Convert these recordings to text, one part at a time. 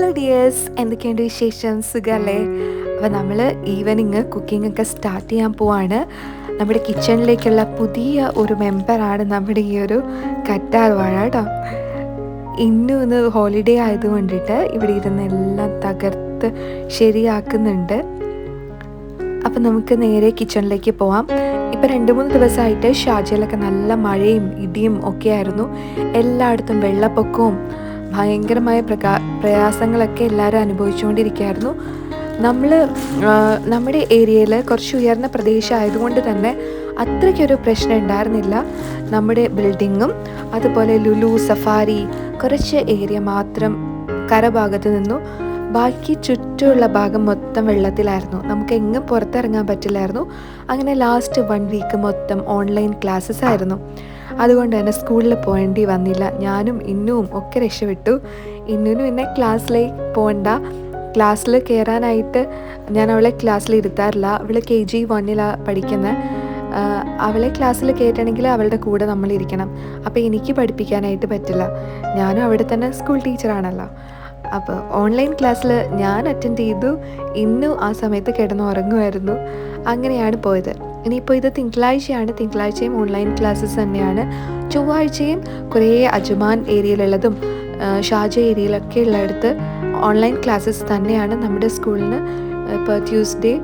Hello dears എന്തൊക്കെയുണ്ട് വിശേഷം? സുഖമല്ലേ അപ്പോൾ നമ്മൾ ഈവനിങ് കുക്കിംഗ് ഒക്കെ സ്റ്റാർട്ട് ചെയ്യാൻ പോവാണ്. നമ്മുടെ കിച്ചണിലേക്കുള്ള പുതിയ ഒരു മെമ്പറാണ് നമ്മുടെ ഈ ഒരു കറ്റാർ വാഴ കേട്ടോ ഇന്നും ഇന്ന് ഹോളിഡേ ആയതുകൊണ്ടിട്ട് ഇവിടെ ഇരുന്ന് എല്ലാം തകർത്ത് ശരിയാക്കുന്നുണ്ട്. അപ്പം നമുക്ക് നേരെ കിച്ചണിലേക്ക് പോവാം. ഇപ്പം രണ്ട് മൂന്ന് ദിവസമായിട്ട് ഷാജയിലൊക്കെ നല്ല മഴയും ഇടിയും ഒക്കെ ആയിരുന്നു. എല്ലായിടത്തും വെള്ളപ്പൊക്കവും ഭയങ്കരമായ പ്രകാ പ്രയാസങ്ങളൊക്കെ എല്ലാവരും അനുഭവിച്ചുകൊണ്ടിരിക്കുകയായിരുന്നു. നമ്മൾ നമ്മുടെ ഏരിയയിൽ കുറച്ച് ഉയർന്ന പ്രദേശമായതുകൊണ്ട് തന്നെ അത്രയ്ക്കൊരു പ്രശ്നം ഉണ്ടായിരുന്നില്ല. നമ്മുടെ ബിൽഡിങ്ങും അതുപോലെ ലുലു സഫാരി കുറച്ച് ഏരിയ മാത്രം കരഭാഗത്ത് നിന്നു. ബാക്കി ചുറ്റുമുള്ള ഭാഗം മൊത്തം വെള്ളത്തിലായിരുന്നു. നമുക്ക് എങ്ങും പുറത്തിറങ്ങാൻ പറ്റില്ലായിരുന്നു. അങ്ങനെ ലാസ്റ്റ് വൺ വീക്ക് മൊത്തം ഓൺലൈൻ ക്ലാസ്സസ് ആയിരുന്നു. അതുകൊണ്ട് തന്നെ സ്കൂളിൽ പോകേണ്ടി വന്നില്ല. ഞാനും ഇന്നും ഒക്കെ രക്ഷപ്പെട്ടു. ഇന്നും പിന്നെ ക്ലാസ്സിലേക്ക് പോകണ്ട ക്ലാസ്സിൽ കയറാനായിട്ട് ഞാൻ അവളെ ക്ലാസ്സിൽ ഇരുത്താറില്ല. അവൾ കെ ജി വണ്ണിലാണ് പഠിക്കുന്നത് അവളെ ക്ലാസ്സിൽ കയറ്റണമെങ്കിൽ അവളുടെ കൂടെ നമ്മൾ ഇരിക്കണം. അപ്പോൾ എനിക്ക് പഠിപ്പിക്കാനായിട്ട് പറ്റില്ല. ഞാനും അവിടെ തന്നെ സ്കൂൾ ടീച്ചറാണല്ലോ അപ്പോൾ ഓൺലൈൻ ക്ലാസ്സിൽ ഞാൻ അറ്റൻഡ് ചെയ്തു. ഇന്നും ആ സമയത്ത് കിടന്നുറങ്ങുമായിരുന്നു. അങ്ങനെയാണ് പോയത്. ഇനിയിപ്പോൾ ഇത് തിങ്കളാഴ്ചയാണ്. തിങ്കളാഴ്ചയും ഓൺലൈൻ ക്ലാസ്സസ് തന്നെയാണ്. ചൊവ്വാഴ്ചയും കുറേ അജ്മാൻ ഏരിയയിലുള്ളതും ഷാജ ഏരിയയിലൊക്കെ ഉള്ളിടത്ത് ഓൺലൈൻ ക്ലാസ്സസ് തന്നെയാണ് നമ്മുടെ സ്കൂളിന്. ഇപ്പോൾ Tuesday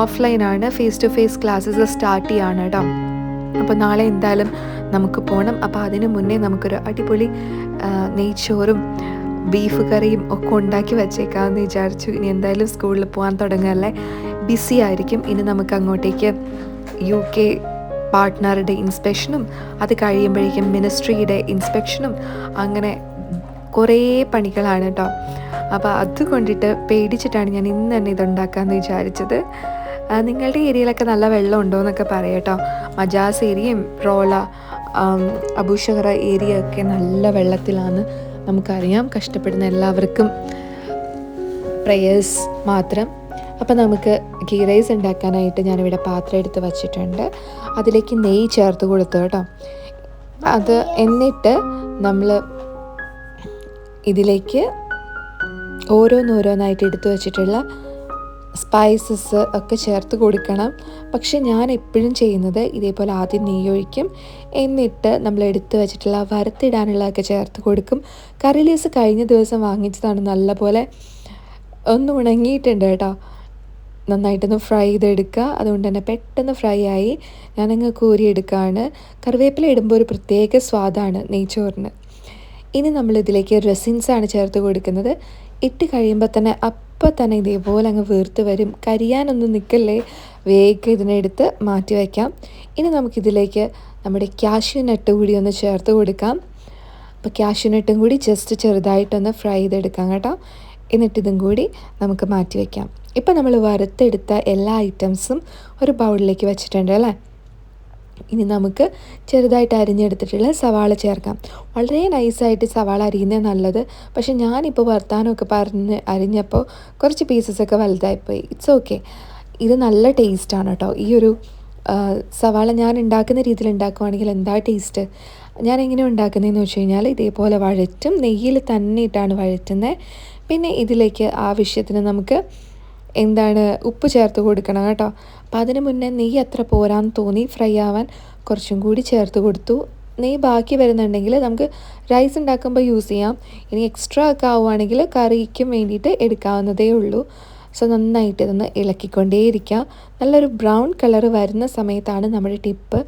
ഓഫ്ലൈനാണ് face to face classes start ചെയ്യാണ് കേട്ടോ അപ്പോൾ നാളെ എന്തായാലും നമുക്ക് പോകണം അപ്പോൾ അതിന് മുന്നേ നമുക്കൊരു അടിപൊളി നെയ്ച്ചോറും ബീഫ് കറിയും ഒക്കെ ഉണ്ടാക്കി വച്ചേക്കാമെന്ന് വിചാരിച്ചു. ഇനി എന്തായാലും സ്കൂളിൽ പോകാൻ തുടങ്ങുകയല്ലേ? ബിസി ആയിരിക്കും. ഇനി നമുക്ക് അങ്ങോട്ടേക്ക് യു കെ പാർട്ട്ണറുടെ ഇൻസ്പെക്ഷനും അത് കഴിയുമ്പോഴേക്കും മിനിസ്ട്രിയുടെ ഇൻസ്പെക്ഷനും അങ്ങനെ കുറേ പണികളാണ് കേട്ടോ അപ്പോൾ അത് കൊണ്ടിട്ട് പേടിച്ചിട്ടാണ് ഞാൻ ഇന്ന് തന്നെ ഇതുണ്ടാക്കാമെന്ന് വിചാരിച്ചത്. നിങ്ങളുടെ ഏരിയയിലൊക്കെ നല്ല വെള്ളം ഉണ്ടോ എന്നൊക്കെ പറയാം കേട്ടോ മജാസ് ഏരിയയും റോള അബൂഷഹറ ഏരിയ ഒക്കെ നല്ല വെള്ളത്തിലാണ്. നമുക്കറിയാം കഷ്ടപ്പെടുന്ന എല്ലാവർക്കും പ്രയേഴ്സ് മാത്രം. അപ്പോൾ നമുക്ക് ഗീ റൈസ് ഉണ്ടാക്കാനായിട്ട് ഞാനിവിടെ പാത്രം എടുത്ത് വച്ചിട്ടുണ്ട്. അതിലേക്ക് നെയ്യ് ചേർത്ത് കൊടുത്തു കേട്ടോ. അത് എന്നിട്ട് നമ്മൾ ഇതിലേക്ക് ഓരോന്നോരോന്നായിട്ട് എടുത്തു വച്ചിട്ടുള്ള സ്പൈസസ് ഒക്കെ ചേർത്ത് കൊടുക്കണം. പക്ഷെ ഞാൻ എപ്പോഴും ചെയ്യുന്നത് ഇതേപോലെ ആദ്യം നെയ്യൊഴിക്കും എന്നിട്ട് നമ്മൾ എടുത്തു വെച്ചിട്ടുള്ള വറുത്തിടാനുള്ളതൊക്കെ ചേർത്ത് കൊടുക്കും. കറി ലീസ് കഴിഞ്ഞ ദിവസം വാങ്ങിച്ചതാണ് നല്ലപോലെ ഒന്ന് ഉണങ്ങിയിട്ടുണ്ട് കേട്ടോ. നന്നായിട്ടൊന്ന് ഫ്രൈ ചെയ്തെടുക്കുക. അതുകൊണ്ട് തന്നെ പെട്ടെന്ന് ഫ്രൈ ആയി ഞാനങ്ങ് കോരിയെടുക്കുകയാണ്. കറിവേപ്പില ഇടുമ്പോൾ ഒരു പ്രത്യേക സ്വാദാണ് നെയ്ച്ചോറിന്. ഇനി നമ്മൾ ഇതിലേക്ക് റെസിൻസാണ് ചേർത്ത് കൊടുക്കുന്നത്. ഇട്ട് കഴിയുമ്പോൾ തന്നെ അപ്പം തന്നെ ഇതേപോലെ അങ്ങ് വീർത്ത് വരും. കരിയാനൊന്നും നിൽക്കല്ലേ? വേഗം ഇതിനെടുത്ത് മാറ്റി വയ്ക്കാം. ഇനി നമുക്കിതിലേക്ക് നമ്മുടെ ക്യാഷ്യൂ നട്ട് കൂടി ഒന്ന് ചേർത്ത് കൊടുക്കാം. അപ്പോൾ ക്യാഷ്യൂ നട്ടും കൂടി ജസ്റ്റ് ചെറുതായിട്ടൊന്ന് ഫ്രൈ ചെയ്തെടുക്കാം കേട്ടോ. എന്നിട്ടിതും കൂടി നമുക്ക് മാറ്റി വയ്ക്കാം. ഇപ്പം നമ്മൾ വറുത്തെടുത്ത എല്ലാ ഐറ്റംസും ഒരു ബൗളിലേക്ക് വെച്ചിട്ടുണ്ട് അല്ലേ? ഇനി നമുക്ക് ചെറുതായിട്ട് അരിഞ്ഞെടുത്തിട്ടുള്ള സവാള ചേർക്കാം. വളരെ നൈസായിട്ട് സവാള അരിയുന്നത് നല്ലത്. പക്ഷെ ഞാനിപ്പോൾ വർത്താനമൊക്കെ പറഞ്ഞ് അരിഞ്ഞപ്പോൾ കുറച്ച് പീസസൊക്കെ വലുതായിപ്പോയി. ഇറ്റ്സ് ഓക്കെ ഇത് നല്ല ടേസ്റ്റാണ് കേട്ടോ. ഈ ഒരു സവാള ഞാൻ ഉണ്ടാക്കുന്ന രീതിയിൽ ഉണ്ടാക്കുവാണെങ്കിൽ എന്താ ടേസ്റ്റ് ഞാൻ എങ്ങനെ ഉണ്ടാക്കുന്നതെന്ന് വെച്ച് കഴിഞ്ഞാൽ ഇതേപോലെ വഴറ്റും നെയ്യിൽ തന്നെ ഇട്ടാണ് വഴറ്റുന്നത്. പിന്നെ ഇതിലേക്ക് ആവശ്യത്തിന് നമുക്ക് എന്താണ് ഉപ്പ് ചേർത്ത് കൊടുക്കണം കേട്ടോ. അപ്പോൾ അതിന് മുന്നേ നെയ്യ് അത്ര പോരാന്ന് തോന്നി ഫ്രൈ ആവാൻ കുറച്ചും കൂടി ചേർത്ത് കൊടുത്തു. നെയ്യ് ബാക്കി വരുന്നുണ്ടെങ്കിൽ നമുക്ക് റൈസ് ഉണ്ടാക്കുമ്പോൾ യൂസ് ചെയ്യാം. ഇനി എക്സ്ട്രാ ഒക്കെ ആവുകയാണെങ്കിൽ കറിക്കും വേണ്ടിയിട്ട് എടുക്കാവുന്നതേ ഉള്ളൂ. സോ നന്നായിട്ട് ഇതൊന്ന് ഇളക്കിക്കൊണ്ടേയിരിക്കുക നല്ലൊരു ബ്രൗൺ കളർ വരുന്ന സമയത്താണ് നമ്മുടെ ടിപ്പ്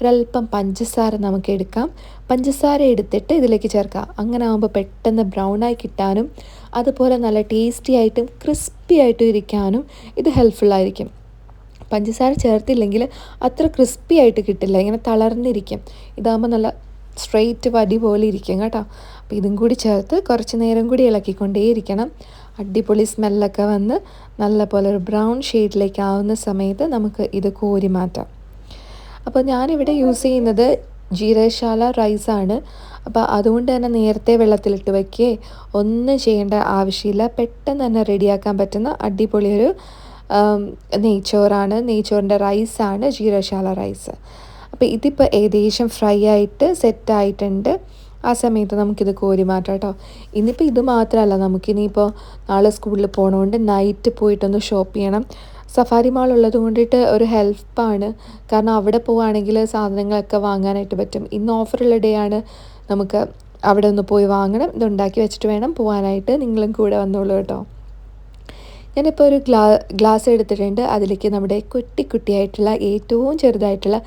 ഒരല്പം പഞ്ചസാര നമുക്ക് എടുക്കാം പഞ്ചസാര എടുത്തിട്ട് ഇതിലേക്ക് ചേർക്കാം. അങ്ങനെ ആകുമ്പോൾ പെട്ടെന്ന് ബ്രൗണായി കിട്ടാനും അതുപോലെ നല്ല ടേസ്റ്റി ആയിട്ടും ക്രിസ്പി ആയിട്ടും ഇരിക്കാനും ഇത് ഹെൽപ്ഫുള്ളായിരിക്കും പഞ്ചസാര ചേർത്തില്ലെങ്കിൽ അത്ര ക്രിസ്പി ആയിട്ട് കിട്ടില്ല. ഇങ്ങനെ തളർന്നിരിക്കും. ഇതാകുമ്പോൾ നല്ല സ്ട്രെയിറ്റ് വടി പോലെ ഇരിക്കും കേട്ടോ. അപ്പോൾ ഇതും കൂടി ചേർത്ത് കുറച്ച് നേരം കൂടി ഇളക്കിക്കൊണ്ടേയിരിക്കണം. അടിപൊളി സ്മെല്ലൊക്കെ വന്ന് നല്ല പോലെ ഒരു ബ്രൗൺ ഷെയ്ഡിലേക്ക് ആവുന്ന സമയത്ത് നമുക്ക് ഇത് കോരി മാറ്റാം. അപ്പോൾ ഞാനിവിടെ യൂസ് ചെയ്യുന്നത് ജീരശാല റൈസാണ്. അപ്പോൾ അതുകൊണ്ട് തന്നെ നേരത്തെ വെള്ളത്തിലിട്ട് വയ്ക്കുകയെ ഒന്നും ചെയ്യേണ്ട ആവശ്യമില്ല. പെട്ടെന്ന് തന്നെ റെഡിയാക്കാൻ പറ്റുന്ന അടിപൊളിയൊരു നെയ്ച്ചോറാണ്. നെയ്ച്ചോറിന്റെ റൈസാണ് ജീരശാല റൈസ്. അപ്പോൾ ഇതിപ്പോൾ ഏകദേശം ഫ്രൈ ആയിട്ട് സെറ്റായിട്ടുണ്ട് ആ സമയത്ത് നമുക്കിത് കോരി മാറ്റാം കേട്ടോ. ഇന്നിപ്പോൾ ഇത് മാത്രമല്ല നമുക്കിനിയിപ്പോൾ നാളെ സ്കൂളിൽ പോകണമുണ്ട് നൈറ്റ് പോയിട്ടൊന്ന് ഷോപ്പ് ചെയ്യണം. സഫാരി മാൾ ഉള്ളത് കൊണ്ടിട്ട് ഒരു ഹെൽപ്പാണ്. കാരണം അവിടെ പോവുകയാണെങ്കിൽ സാധനങ്ങളൊക്കെ വാങ്ങാനായിട്ട് പറ്റും. ഇന്ന് ഓഫറുള്ള ഡേ ആണ്. നമുക്ക് അവിടെ ഒന്ന് പോയി വാങ്ങണം. ഇത് ഉണ്ടാക്കി വെച്ചിട്ട് വേണം പോകാനായിട്ട് നിങ്ങളും കൂടെ വന്നോളൂ കേട്ടോ. ഞാനിപ്പോൾ ഒരു ഗ്ലാ ഗ്ലാസ് എടുത്തിട്ടുണ്ട്. അതിലേക്ക് നമ്മുടെ കുട്ടി കുട്ടിയായിട്ടുള്ള ഏറ്റവും ചെറുതായിട്ടുള്ള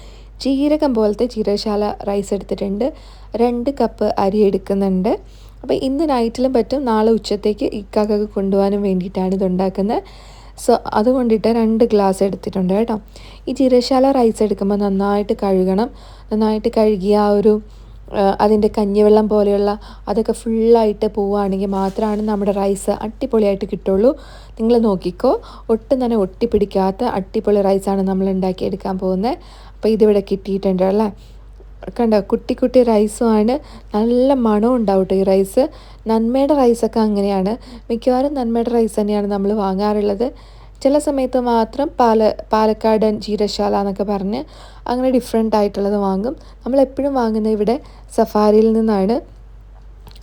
ജീരകം പോലത്തെ ജീരകശാല റൈസ് എടുത്തിട്ടുണ്ട്. രണ്ട് കപ്പ് അരി എടുക്കുന്നുണ്ട്. അപ്പോൾ ഇന്ന് നൈറ്റിലും പറ്റും. നാളെ ഉച്ചത്തേക്ക് ഇക്കാക്കൊക്കെ കൊണ്ടുപോകാനും വേണ്ടിയിട്ടാണ് ഇത് ഉണ്ടാക്കുന്നത്. സോ അതുകൊണ്ടിട്ട് രണ്ട് ഗ്ലാസ് എടുത്തിട്ടുണ്ട് കേട്ടോ. ഈ ജീരശാല റൈസ് എടുക്കുമ്പോൾ നന്നായിട്ട് കഴുകണം. നന്നായിട്ട് കഴുകിയ ആ ഒരു അതിന്റെ കഞ്ഞിവെള്ളം പോലെയുള്ള അതൊക്കെ ഫുള്ളായിട്ട് പോവുകയാണെങ്കിൽ മാത്രമാണ് നമ്മുടെ റൈസ് അടിപൊളിയായിട്ട് കിട്ടുള്ളൂ. നിങ്ങൾ നോക്കിക്കോ ഒട്ടും തന്നെ ഒട്ടിപ്പിടിക്കാത്ത അടിപൊളി റൈസാണ് നമ്മൾ ഉണ്ടാക്കിയെടുക്കാൻ പോകുന്നത്. അപ്പോൾ ഇതിവിടെ കിട്ടിയിട്ടുണ്ട് അല്ലേ? കണ്ടോ കുട്ടി കുട്ടി റൈസുമാണ് നല്ല മണം ഉണ്ടാവും ഈ റൈസ് നന്മയുടെ റൈസൊക്കെ അങ്ങനെയാണ്. മിക്കവാറും നന്മയുടെ റൈസ് തന്നെയാണ് നമ്മൾ വാങ്ങാറുള്ളത്. ചില സമയത്ത് മാത്രം പാല പാലക്കാടൻ ജീരശാല എന്നൊക്കെ പറഞ്ഞ് അങ്ങനെ ഡിഫറെന്റ് ആയിട്ടുള്ളത് വാങ്ങും. നമ്മൾ എപ്പോഴും വാങ്ങുന്നത് ഇവിടെ സഫാരിയിൽ നിന്നാണ്.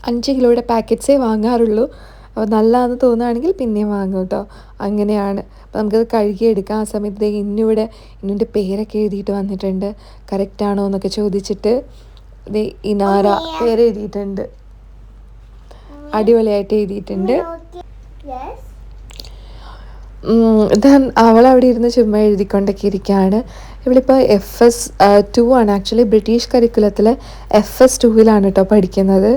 അഞ്ച് കിലോയുടെ പാക്കറ്റ്സേ വാങ്ങാറുള്ളൂ. അപ്പോൾ നല്ലതാണെന്ന് തോന്നുകയാണെങ്കിൽ പിന്നെയും വാങ്ങും കേട്ടോ അങ്ങനെയാണ്. അപ്പോൾ നമുക്കത് കഴുകിയെടുക്കാം ആ സമയത്തേക്ക് ഇന്നിവിടെ ഇന്നിന്റെ പേരൊക്കെ എഴുതിയിട്ട് വന്നിട്ടുണ്ട്. കറക്റ്റാണോ എന്നൊക്കെ ചോദിച്ചിട്ട് ഇനാര പേര് എഴുതിയിട്ടുണ്ട് അടിപൊളിയായിട്ട് എഴുതിയിട്ടുണ്ട്. ദെൻ അവൾ അവിടെ ഇരുന്ന് ചുമ്മാ എഴുതിക്കൊണ്ടൊക്കെ ഇരിക്കുകയാണ് ഇവളിപ്പോൾ എഫ് എസ് ടു ആണ്. ആക്ച്വലി ബ്രിട്ടീഷ് കരിക്കുലത്തിൽ എഫ് എസ് ടുവിലാണ് കേട്ടോ പഠിക്കുന്നത്.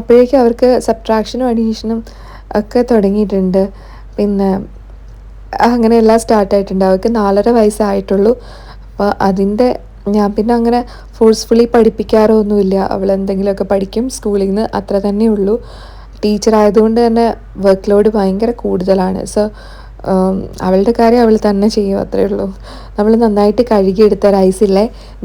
അപ്പോഴേക്കും അവർക്ക് സബ്ട്രാക്ഷനും അഡീഷനും ഒക്കെ തുടങ്ങിയിട്ടുണ്ട്. പിന്നെ അങ്ങനെ എല്ലാം സ്റ്റാർട്ടായിട്ടുണ്ട് അവർക്ക് നാലര വയസ്സായിട്ടുള്ളൂ. അപ്പോൾ അതിന്റെ ഞാൻ പിന്നെ അങ്ങനെ ഫോഴ്സ്ഫുള്ളി പഠിപ്പിക്കാറോ ഒന്നുമില്ല അവൾ എന്തെങ്കിലുമൊക്കെ പഠിക്കും. സ്കൂളിൽ നിന്ന് അത്ര തന്നെ ഉള്ളൂ. ടീച്ചർ ആയതുകൊണ്ട് തന്നെ വർക്ക് ലോഡ് ഭയങ്കര കൂടുതലാണ്. സോ അവളുടെ കാര്യം അവൾ തന്നെ ചെയ്യും അത്രയേ ഉള്ളൂ. നമ്മൾ നന്നായിട്ട് കഴുകിയെടുത്ത റൈസിലെ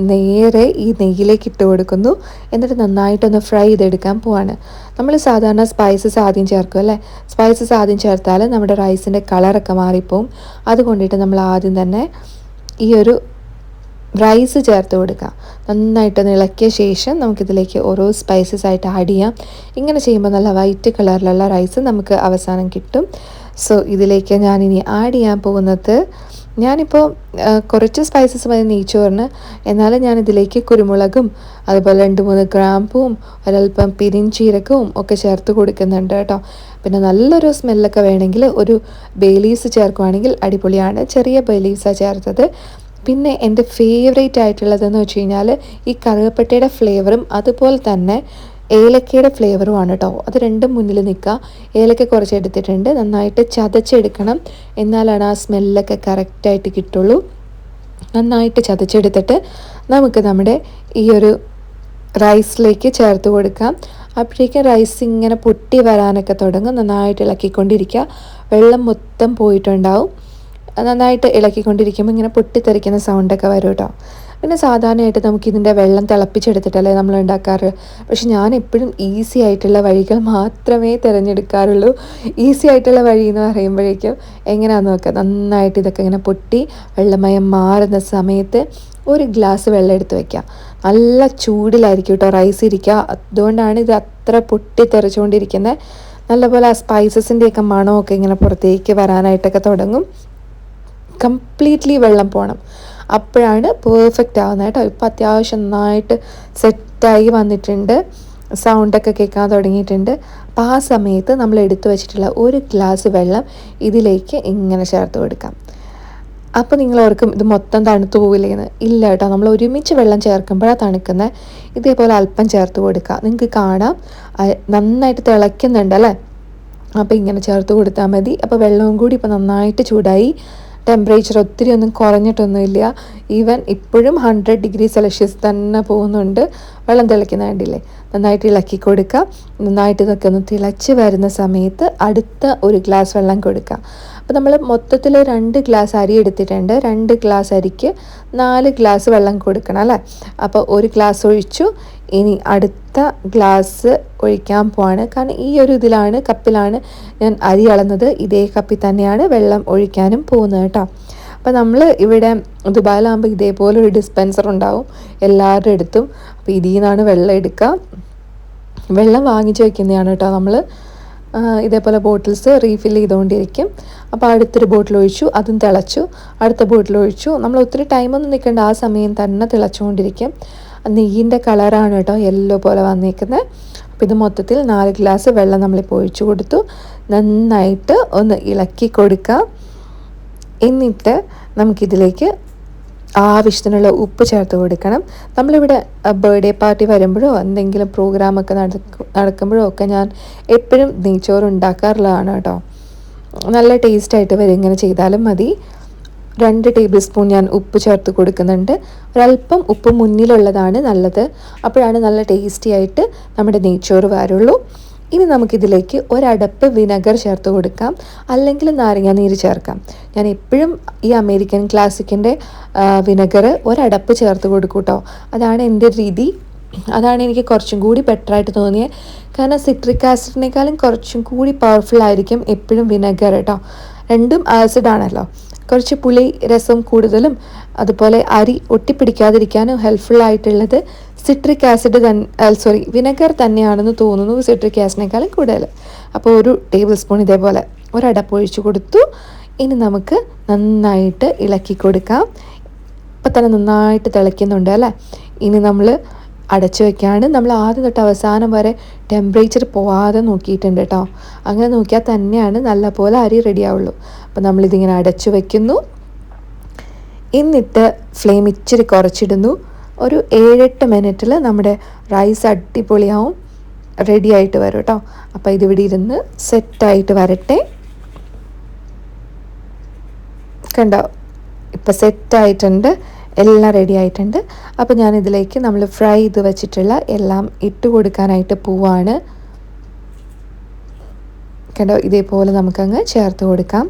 നേരെ ഈ നെയ്യിലേക്ക് ഇട്ട് കൊടുക്കുന്നു. എന്നിട്ട് നന്നായിട്ടൊന്ന് ഫ്രൈ ചെയ്തെടുക്കാൻ പോവാണ്. നമ്മൾ സാധാരണ സ്പൈസസ് ആദ്യം ചേർക്കും അല്ലേ? സ്പൈസസ് ആദ്യം ചേർത്താൽ നമ്മുടെ റൈസിന്റെ കളറൊക്കെ മാറിപ്പോവും. അതുകൊണ്ടിട്ട് നമ്മൾ ആദ്യം തന്നെ ഈ ഒരു റൈസ് ചേർത്ത് കൊടുക്കുക നന്നായിട്ട് ഇളക്കിയ ശേഷം നമുക്കിതിലേക്ക് ഓരോ സ്പൈസസ് ആയിട്ട് ആഡ് ചെയ്യാം. ഇങ്ങനെ ചെയ്യുമ്പോൾ നല്ല വൈറ്റ് കളറിലുള്ള റൈസ് നമുക്ക് അവസാനം കിട്ടും. സോ ഇതിലേക്ക് ഞാനിനി ആഡ് ചെയ്യാൻ പോകുന്നത് ഞാനിപ്പോൾ കുറച്ച് സ്പൈസസ് മതി നെയ്ച്ചോറിന്. എന്നാലും ഞാൻ ഇതിലേക്ക് കുരുമുളകും അതുപോലെ രണ്ട് മൂന്ന് ഗ്രാമ്പും ഒരൽപ്പം പിരിഞ്ചീരകവും ഒക്കെ ചേർത്ത് കൊടുക്കുന്നുണ്ട് കേട്ടോ. പിന്നെ നല്ലൊരു സ്മെല്ലൊക്കെ വേണമെങ്കിൽ ഒരു ബേലീസ് ചേർക്കുവാണെങ്കിൽ അടിപൊളിയാണ്. ചെറിയ ബേലീസാണ് ചേർത്തത്. പിന്നെ എന്റെ ഫേവറേറ്റ് ആയിട്ടുള്ളതെന്ന് വെച്ച് കഴിഞ്ഞാൽ ഈ കറുകപ്പട്ടയുടെ ഫ്ലേവറും അതുപോലെ തന്നെ ഏലക്കയുടെ ഫ്ലേവറുമാണ് കേട്ടോ അത് രണ്ടും മുന്നിൽ നിൽക്കുക. ഏലക്ക കുറച്ച് എടുത്തിട്ടുണ്ട്. നന്നായിട്ട് ചതച്ചെടുക്കണം. എന്നാലാണ് ആ സ്മെല്ലൊക്കെ കറക്റ്റായിട്ട് കിട്ടുള്ളൂ. നന്നായിട്ട് ചതച്ചെടുത്തിട്ട് നമുക്ക് നമ്മുടെ ഈ ഒരു റൈസിലേക്ക് ചേർത്ത് കൊടുക്കാം. അപ്പോഴേക്കും റൈസ് ഇങ്ങനെ പൊട്ടി വരാനൊക്കെ തുടങ്ങും. നന്നായിട്ട് ഇളക്കിക്കൊണ്ടിരിക്കുക. വെള്ളം മൊത്തം പോയിട്ടുണ്ടാവും. നന്നായിട്ട് ഇളക്കിക്കൊണ്ടിരിക്കുമ്പോൾ ഇങ്ങനെ പൊട്ടിത്തെറിക്കുന്ന സൗണ്ടൊക്കെ വരും കേട്ടോ പിന്നെ സാധാരണയായിട്ട് നമുക്ക് ഇതിന്റെ വെള്ളം തിളപ്പിച്ചെടുത്തിട്ടല്ലേ നമ്മൾ ഉണ്ടാക്കാറ്? പക്ഷെ ഞാൻ എപ്പോഴും ഈസി ആയിട്ടുള്ള വഴികൾ മാത്രമേ തിരഞ്ഞെടുക്കാറുള്ളൂ. ഈസി ആയിട്ടുള്ള വഴി എന്ന് പറയുമ്പോഴേക്കും എങ്ങനെയാണെന്ന് നോക്കുക നന്നായിട്ട് ഇതൊക്കെ ഇങ്ങനെ പൊട്ടി വെള്ളമയം മാറുന്ന സമയത്ത് ഒരു ഗ്ലാസ് വെള്ളം എടുത്ത് വയ്ക്കുക നല്ല ചൂടിലായിരിക്കും കേട്ടോ റൈസ് ഇരിക്കുക. അതുകൊണ്ടാണ് ഇത് അത്ര പൊട്ടി തെറിച്ചുകൊണ്ടിരിക്കുന്നത് നല്ലപോലെ ആ സ്പൈസസിന്റെയൊക്കെ മണമൊക്കെ ഇങ്ങനെ പുറത്തേക്ക് വരാനായിട്ടൊക്കെ തുടങ്ങും. കംപ്ലീറ്റ്ലി വെള്ളം പോകണം അപ്പോഴാണ് പെർഫെക്റ്റ് ആവുന്നത് കേട്ടോ. ഇപ്പോൾ അത്യാവശ്യം നന്നായിട്ട് സെറ്റായി വന്നിട്ടുണ്ട്. സൗണ്ടൊക്കെ കേൾക്കാൻ തുടങ്ങിയിട്ടുണ്ട്. അപ്പോൾ ആ സമയത്ത് നമ്മൾ എടുത്തു വച്ചിട്ടുള്ള ഒരു ഗ്ലാസ് വെള്ളം ഇതിലേക്ക് ഇങ്ങനെ ചേർത്ത് കൊടുക്കാം. അപ്പോൾ നിങ്ങൾ ഓർക്കും ഇത് മൊത്തം തണുത്തു പോവില്ലേന്ന്. ഇല്ല കേട്ടോ നമ്മൾ ഒരുമിച്ച് വെള്ളം ചേർക്കുമ്പോഴാണ് തണുക്കുന്നത് ഇതേപോലെ അല്പം ചേർത്ത് കൊടുക്കുക നിങ്ങൾക്ക് കാണാം. നന്നായിട്ട് തിളയ്ക്കുന്നുണ്ട് അല്ലേ? അപ്പോൾ ഇങ്ങനെ ചേർത്ത് കൊടുത്താൽ മതി. അപ്പോൾ വെള്ളവും കൂടി ഇപ്പോൾ നന്നായിട്ട് ചൂടായി ടെമ്പറേച്ചർ ഒത്തിരി ഒന്നും കുറഞ്ഞിട്ടൊന്നുമില്ല. ഈവൻ ഇപ്പോഴും ഹൺഡ്രഡ് ഡിഗ്രി സെൽഷ്യസ് തന്നെ പോകുന്നുണ്ട്. വെള്ളം തിളയ്ക്കുന്ന കണ്ടില്ലേ? നന്നായിട്ട് ഇളക്കി കൊടുക്കുക. നന്നായിട്ട് ഇതൊക്കെ ഒന്ന് തിളച്ച് വരുന്ന സമയത്ത് അടുത്ത ഒരു ഗ്ലാസ് വെള്ളം കൊടുക്കുക. അപ്പോൾ നമ്മൾ മൊത്തത്തിൽ രണ്ട് ഗ്ലാസ് അരി എടുത്തിട്ടുണ്ട്. രണ്ട് ഗ്ലാസ് അരിക്ക് നാല് ഗ്ലാസ് വെള്ളം കൊടുക്കണം അല്ലേ? അപ്പോൾ ഒരു ഗ്ലാസ് ഒഴിച്ചു. ഇനി അടുത്ത ഗ്ലാസ് ഒഴിക്കാൻ പോവാണ്. കാരണം ഈ ഒരു ഇതിലാണ് കപ്പിലാണ് ഞാൻ അരി അളന്നത്. ഇതേ കപ്പിൽ തന്നെയാണ് വെള്ളം ഒഴിക്കാനും പോകുന്നത് കേട്ടോ. അപ്പോൾ നമ്മൾ ഇവിടെ ദുബായിലാകുമ്പോൾ ഇതേപോലെ ഒരു ഡിസ്പെൻസർ ഉണ്ടാവും എല്ലാവരുടെ അടുത്തും. അപ്പോൾ ഇതിൽ നിന്നാണ് വെള്ളം എടുക്കുക. വെള്ളം വാങ്ങിച്ചു വയ്ക്കുന്നതാണ് കേട്ടോ നമ്മൾ ഇതേപോലെ ബോട്ടിൽസ് റീഫിൽ ചെയ്തുകൊണ്ടിരിക്കും. അപ്പോൾ അടുത്തൊരു ബോട്ടിൽ ഒഴിച്ചു അതും തിളച്ചു. അടുത്ത ബോട്ടിൽ ഒഴിച്ചു. നമ്മൾ ഒത്തിരി ടൈമൊന്നും നിൽക്കേണ്ട ആ സമയം തന്നെ തിളച്ചുകൊണ്ടിരിക്കും. നെയ്യിന്റെ കളറാണ് കേട്ടോ യെല്ലോ പോലെ വന്നിരിക്കുന്നത് അപ്പോൾ ഇത് മൊത്തത്തിൽ നാല് ഗ്ലാസ് വെള്ളം നമ്മളിപ്പോൾ ഒഴിച്ചു കൊടുത്തു. നന്നായിട്ട് ഒന്ന് ഇളക്കി കൊടുക്കാം. എന്നിട്ട് നമുക്കിതിലേക്ക് ആവശ്യത്തിനുള്ള ഉപ്പ് ചേർത്ത് കൊടുക്കണം. നമ്മളിവിടെ ബർത്ത്ഡേ പാർട്ടി വരുമ്പോഴോ എന്തെങ്കിലും പ്രോഗ്രാമൊക്കെ നടക്കും നടക്കുമ്പോഴോ ഒക്കെ ഞാൻ എപ്പോഴും നെയ്ച്ചോറ് ഉണ്ടാക്കാറുള്ളതാണ് കേട്ടോ. നല്ല ടേസ്റ്റായിട്ട് വരും. ഇങ്ങനെ ചെയ്താലും മതി. രണ്ട് ടേബിൾ സ്പൂൺ ഞാൻ ഉപ്പ് ചേർത്ത് കൊടുക്കുന്നുണ്ട്. ഒരല്പം ഉപ്പ് മുന്നിലുള്ളതാണ് നല്ലത്. അപ്പോഴാണ് നല്ല ടേസ്റ്റി ആയിട്ട് നമ്മുടെ നെയ്ച്ചോറ് വരുള്ളൂ. ഇനി നമുക്കിതിലേക്ക് ഒരടപ്പ് വിനെഗർ ചേർത്ത് കൊടുക്കാം. അല്ലെങ്കിൽ നാരങ്ങ നീര് ചേർക്കാം. ഞാൻ എപ്പോഴും ഈ അമേരിക്കൻ ക്ലാസിക്കിന്റെ വിനെഗർ ഒരടപ്പ് ചേർത്ത് കൊടുക്കും കേട്ടോ അതാണ് എന്റെ രീതി. അതാണ് എനിക്ക് കുറച്ചും കൂടി ബെറ്ററായിട്ട് തോന്നിയത് കാരണം സിട്രിക് ആസിഡിനേക്കാളും കുറച്ചും കൂടി പവർഫുൾ ആയിരിക്കും എപ്പോഴും വിനെഗർ കേട്ടോ രണ്ടും ആസിഡ് ആണല്ലോ. കുറച്ച് പുളി രസം കൂടുതലും അതുപോലെ അരി ഒട്ടിപ്പിടിക്കാതിരിക്കാനും ഹെൽപ്ഫുൾ ആയിട്ടുള്ളത് സിട്രിക് ആസിഡ് തന്നെ സോറി വിനെഗർ തന്നെയാണെന്ന് തോന്നുന്നു സിട്രിക് ആസിഡിനേക്കാളും കൂടുതൽ. അപ്പോൾ ഒരു ടേബിൾ സ്പൂൺ ഇതേപോലെ ഒരടപ്പ് ഒഴിച്ചു കൊടുത്തു. ഇനി നമുക്ക് നന്നായിട്ട് ഇളക്കി കൊടുക്കാം. ഇപ്പം തന്നെ നന്നായിട്ട് തിളയ്ക്കുന്നുണ്ട് അല്ലേ? ഇനി നമ്മൾ അടച്ചു വെക്കാണ് നമ്മൾ ആദ്യം തൊട്ട് അവസാനം വരെ ടെമ്പറേച്ചർ പോവാതെ നോക്കിയിട്ടുണ്ട് കേട്ടോ അങ്ങനെ നോക്കിയാൽ തന്നെയാണ് നല്ലപോലെ അരി റെഡി ആവുള്ളൂ. അപ്പോൾ നമ്മളിതിങ്ങനെ അടച്ചു വെക്കുന്നു. എന്നിട്ട് ഫ്ലെയിം ഇച്ചിരി കുറച്ചിടുന്നു. ഒരു ഏഴെട്ട് മിനിറ്റിൽ നമ്മുടെ റൈസ് അടിപൊളിയാവും റെഡി ആയിട്ട് വരും കേട്ടോ അപ്പോൾ ഇതിവിടെ ഇരുന്ന് സെറ്റായിട്ട് വരട്ടെ. കണ്ടോ? ഇപ്പോൾ സെറ്റായിട്ടുണ്ട് എല്ലാം റെഡി ആയിട്ടുണ്ട്. അപ്പോൾ ഞാൻ ഇതിലേക്ക് നമ്മൾ ഫ്രൈ ചെയ്ത് വെച്ചിട്ടുള്ള എല്ലാം ഇട്ട് കൊടുക്കാനായിട്ട് പോവാണ്. കണ്ടോ? ഇതേപോലെ നമുക്കങ്ങ് ചേർത്ത് കൊടുക്കാം.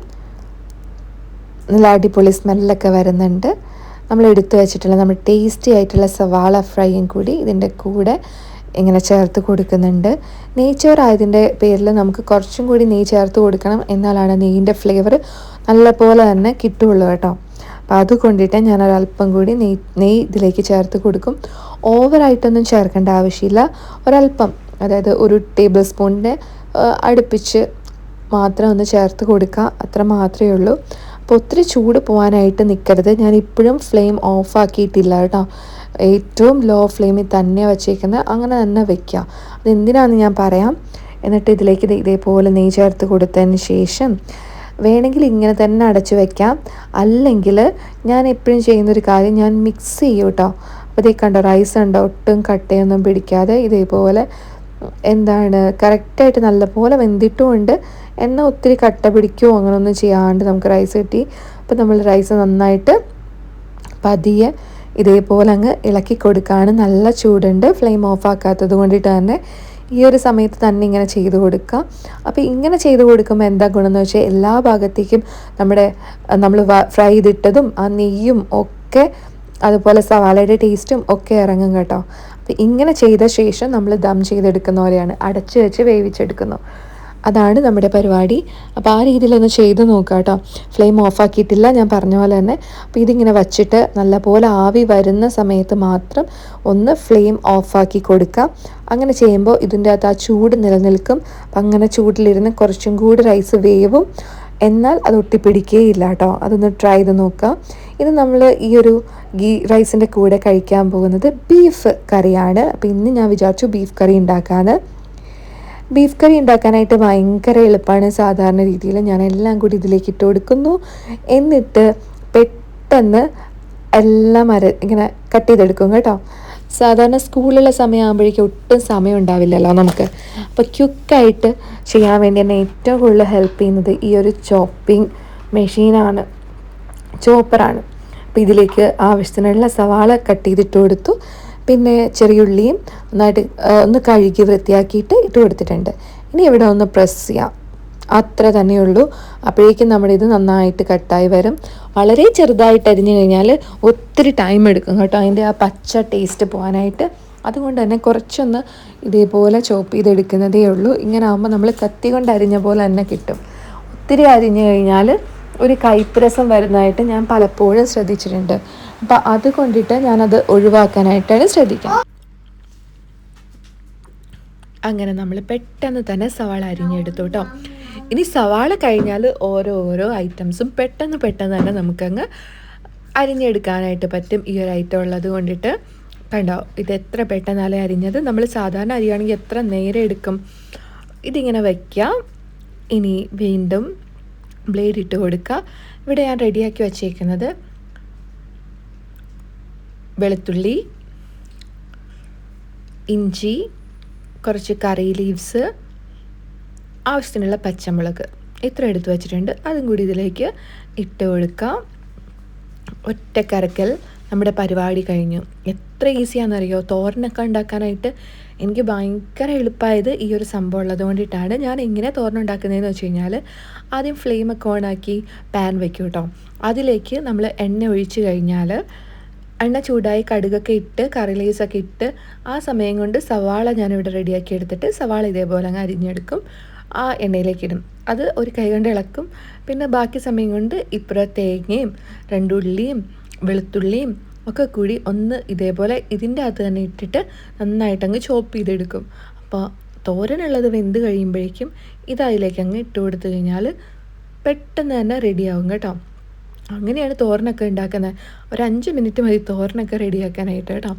നല്ല അടിപൊളി സ്മെല്ലൊക്കെ വരുന്നുണ്ട്. നമ്മൾ എടുത്തു വെച്ചിട്ടുള്ള നമ്മൾ ടേസ്റ്റി ആയിട്ടുള്ള സവാള ഫ്രൈയും കൂടി ഇതിന്റെ കൂടെ ഇങ്ങനെ ചേർത്ത് കൊടുക്കുന്നുണ്ട്. നെയ്ച്ചോറായതിന്റെ പേരിൽ നമുക്ക് കുറച്ചും കൂടി നെയ്യ് ചേർത്ത് കൊടുക്കണം എന്നാലാണ് നെയ്യിന്റെ ഫ്ലേവർ നല്ല പോലെ തന്നെ കിട്ടുള്ളൂ കേട്ടോ. അപ്പോൾ അതുകൊണ്ടിട്ട് ഞാൻ ഒരല്പം കൂടി നെയ് നെയ്യ് ഇതിലേക്ക് ചേർത്ത് കൊടുക്കും. ഓവറായിട്ടൊന്നും ചേർക്കേണ്ട ആവശ്യമില്ല. ഒരല്പം അതായത് ഒരു ടേബിൾ സ്പൂണിന്റെ അടുപ്പിച്ച് മാത്രം ഒന്ന് ചേർത്ത് കൊടുക്കുക. അത്ര മാത്രമേ ഉള്ളൂ. അപ്പോൾ ഒത്തിരി ചൂട് പോകാനായിട്ട് നിൽക്കരുത്. ഞാൻ ഇപ്പോഴും ഫ്ലെയിം ഓഫാക്കിയിട്ടില്ല കേട്ടോ. ഏറ്റവും ലോ ഫ്ലെയിമിൽ തന്നെ വച്ചേക്കുന്നത് അങ്ങനെ തന്നെ വെക്കുക. അതെന്തിനാണെന്ന് ഞാൻ പറയാം. എന്നിട്ട് ഇതിലേക്ക് ഇതേപോലെ നെയ്യ് ചേർത്ത് കൊടുത്തതിന് ശേഷം വേണമെങ്കിൽ ഇങ്ങനെ തന്നെ അടച്ചു വെക്കാം. അല്ലെങ്കിൽ ഞാൻ എപ്പോഴും ചെയ്യുന്നൊരു കാര്യം ഞാൻ മിക്സ് ചെയ്യും കേട്ടോ അപ്പോൾ ഇതേ കണ്ടോ റൈസ് ഉണ്ടോ ഒട്ടും കട്ടയൊന്നും പിടിക്കാതെ ഇതേപോലെ എന്താണ് കറക്റ്റായിട്ട് നല്ലപോലെ വെന്തിട്ടുമുണ്ട്. എന്നാൽ ഒത്തിരി കട്ട പിടിക്കുകയോ അങ്ങനെയൊന്നും ചെയ്യാണ്ട് നമുക്ക് റൈസ് കിട്ടി. അപ്പോൾ നമ്മൾ റൈസ് നന്നായിട്ട് പതിയെ ഇതേപോലെ അങ്ങ് ഇളക്കി കൊടുക്കുകയാണ് നല്ല ചൂടുണ്ട് ഫ്ലെയിം ഓഫ് ആക്കാത്തത് കൊണ്ടിട്ട് തന്നെ. ഈ ഒരു സമയത്ത് തന്നെ ഇങ്ങനെ ചെയ്തു കൊടുക്കുക. അപ്പോൾ ഇങ്ങനെ ചെയ്തു കൊടുക്കുമ്പോൾ എന്താ ഗുണമെന്ന് വെച്ചാൽ എല്ലാ ഭാഗത്തേക്കും നമ്മുടെ നമ്മൾ ഫ്രൈ ചെയ്തിട്ടതും ആ നെയ്യും ഒക്കെ അതുപോലെ സവാളയുടെ ടേസ്റ്റും ഒക്കെ ഇറങ്ങും കേട്ടോ. അപ്പോൾ ഇങ്ങനെ ചെയ്ത ശേഷം നമ്മൾ ദം ചെയ്തെടുക്കുന്ന പോലെയാണ്. അടച്ചു വെച്ച് വേവിച്ചെടുക്കുന്നു. അതാണ് നമ്മുടെ പരിപാടി. അപ്പോൾ ആ രീതിയിലൊന്ന് ചെയ്ത് നോക്കുക കേട്ടോ ഫ്ലെയിം ഓഫാക്കിയിട്ടില്ല ഞാൻ പറഞ്ഞ പോലെ തന്നെ. അപ്പോൾ ഇതിങ്ങനെ വച്ചിട്ട് നല്ലപോലെ ആവി വരുന്ന സമയത്ത് മാത്രം ഒന്ന് ഫ്ലെയിം ഓഫാക്കി കൊടുക്കുക അങ്ങനെ ചെയ്യുമ്പോൾ ഇതിന്റെ അകത്ത് ആ ചൂട് നിലനിൽക്കും. അപ്പം അങ്ങനെ ചൂടിലിരുന്ന് കുറച്ചും കൂടി റൈസ് വേവും. എന്നാൽ അത് ഒട്ടിപ്പിടിക്കുകയില്ല കേട്ടോ അതൊന്ന് ട്രൈ ചെയ്ത് നോക്കാം. ഇത് നമ്മൾ ഈ ഒരു ഗീ റൈസിന്റെ കൂടെ കഴിക്കാൻ പോകുന്നത് ബീഫ് കറിയാണ്. അപ്പോൾ ഇന്ന് ഞാൻ വിചാരിച്ചു ബീഫ് കറി ഉണ്ടാക്കാമെന്ന് ബീഫ് കറി ഉണ്ടാക്കാനായിട്ട് ഭയങ്കര എളുപ്പമാണ്. സാധാരണ രീതിയിൽ ഞാൻ എല്ലാം കൂടി ഇതിലേക്ക് ഇട്ട് കൊടുക്കുന്നു. എന്നിട്ട് പെട്ടെന്ന് എല്ലാം അര ഇങ്ങനെ കട്ട് ചെയ്തെടുക്കും കേട്ടോ. സാധാരണ സ്കൂളിലുള്ള സമയമാകുമ്പോഴേക്കും ഒട്ടും സമയം ഉണ്ടാവില്ലല്ലോ നമുക്ക്. അപ്പോൾ ക്യുക്കായിട്ട് ചെയ്യാൻ വേണ്ടി എന്നെ ഏറ്റവും കൂടുതൽ ഹെൽപ്പ് ചെയ്യുന്നത് ഈ ഒരു ചോപ്പിംഗ് മെഷീനാണ്. ചോപ്പറാണ്. അപ്പോൾ ഇതിലേക്ക് ആവശ്യത്തിനുള്ള സവാള കട്ട് ചെയ്തിട്ട് കൊടുത്തു. പിന്നെ ചെറിയുള്ളിയും നന്നായിട്ട് ഒന്ന് കഴുകി വൃത്തിയാക്കിയിട്ട് ഇട്ട് കൊടുത്തിട്ടുണ്ട്. ഇനി ഇവിടെ ഒന്ന് പ്രസ് ചെയ്യാം. അത്ര തന്നെയുള്ളൂ അപ്പോഴേക്കും നമ്മുടെ ഇത് നന്നായിട്ട് കട്ടായി വരും. വളരെ ചെറുതായിട്ട് അരിഞ്ഞു കഴിഞ്ഞാൽ ഒത്തിരി ടൈം എടുക്കും കേട്ടോ. അതിന്റെ ആ പച്ച ടേസ്റ്റ് പോകാനായിട്ട് അതുകൊണ്ട് തന്നെ കുറച്ചൊന്ന് ഇതേപോലെ ചോപ്പ് ചെയ്തെടുക്കുന്നതേ ഉള്ളൂ. ഇങ്ങനെ ആകുമ്പോൾ നമ്മൾ കത്തി കൊണ്ട് അരിഞ്ഞ പോലെ തന്നെ കിട്ടും. ഒത്തിരി അരിഞ്ഞു കഴിഞ്ഞാൽ ഒരു കൈപ്രസം വരുന്നതായിട്ട് ഞാൻ പലപ്പോഴും ശ്രദ്ധിച്ചിട്ടുണ്ട്. അപ്പം അതുകൊണ്ടിട്ട് ഞാനത് ഒഴിവാക്കാനായിട്ടാണ് ശ്രദ്ധിക്കുന്നത്. അങ്ങനെ നമ്മൾ പെട്ടെന്ന് തന്നെ സവാള അരിഞ്ഞെടുത്തു കേട്ടോ ഇനി സവാള കഴിഞ്ഞാൽ ഓരോ ഓരോ ഐറ്റംസും പെട്ടെന്ന് പെട്ടെന്ന് തന്നെ നമുക്കങ്ങ് അരിഞ്ഞെടുക്കാനായിട്ട് പറ്റും. ഈ ഒരു ഐറ്റം ഉള്ളത് കൊണ്ടിട്ട്. കണ്ടോ? ഇത് എത്ര പെട്ടെന്നാലേ അരിഞ്ഞത്? നമ്മൾ സാധാരണ അരിയാണെങ്കിൽ എത്ര നേരെ എടുക്കും? ഇതിങ്ങനെ വയ്ക്കാം ഇനി വീണ്ടും ബ്ലേഡ് ഇട്ട് കൊടുക്കുക. ഇവിടെ ഞാൻ റെഡിയാക്കി വച്ചേക്കുന്നത് വെളുത്തുള്ളി ഇഞ്ചി കുറച്ച് കറി ലീവ്സ് ആവശ്യത്തിനുള്ള പച്ചമുളക്. ഇത്ര എടുത്തു വച്ചിട്ടുണ്ട്. അതും കൂടി ഇതിലേക്ക് ഇട്ട് കൊടുക്കാം. ഒറ്റ കറക്കൽ നമ്മുടെ പരിപാടി കഴിഞ്ഞു. എത്ര ഈസിയാണെന്നറിയോ തോരനൊക്കെ ഉണ്ടാക്കാനായിട്ട് എനിക്ക് ഭയങ്കര എളുപ്പമായത് ഈ ഒരു സംഭവം ഉള്ളത് കൊണ്ടിട്ടാണ്. ഞാൻ എങ്ങനെ തോരൻ ഉണ്ടാക്കുന്നതെന്ന് വെച്ച് കഴിഞ്ഞാൽ ആദ്യം ഫ്ലെയിമൊക്കെ ഓണാക്കി പാൻ വെക്കും കേട്ടോ അതിലേക്ക് നമ്മൾ എണ്ണ ഒഴിച്ച് കഴിഞ്ഞാൽ എണ്ണ ചൂടായി കടുകൊക്കെ ഇട്ട് കറി ലീസൊക്കെ ഇട്ട് ആ സമയം കൊണ്ട് സവാള ഞാനിവിടെ റെഡിയാക്കി എടുത്തിട്ട് സവാള ഇതേപോലെ അങ്ങ് അരിഞ്ഞെടുക്കും. ആ എണ്ണയിലേക്ക് ഇടും. അത് ഒരു കൈ കൊണ്ട് ഇളക്കും. പിന്നെ ബാക്കി സമയം കൊണ്ട് ഇപ്പുറം തേങ്ങയും രണ്ടുള്ളിയും വെളുത്തുള്ളിയും ഒക്കെ കൂടി ഒന്ന് ഇതേപോലെ ഇതിന്റെ അകത്ത് തന്നെ ഇട്ടിട്ട് നന്നായിട്ടങ്ങ് ചോപ്പ് ചെയ്തെടുക്കും. അപ്പോൾ തോരനുള്ളത് വെന്ത് കഴിയുമ്പോഴേക്കും ഇത് അതിലേക്ക് അങ്ങ് ഇട്ട് കൊടുത്തു കഴിഞ്ഞാൽ പെട്ടെന്ന് തന്നെ റെഡിയാവും കേട്ടോ. അങ്ങനെയാണ് തോരനൊക്കെ ഉണ്ടാക്കുന്നത്. ഒരു അഞ്ച് മിനിറ്റ് മതി തോരനൊക്കെ റെഡിയാക്കാനായിട്ട് കേട്ടോ.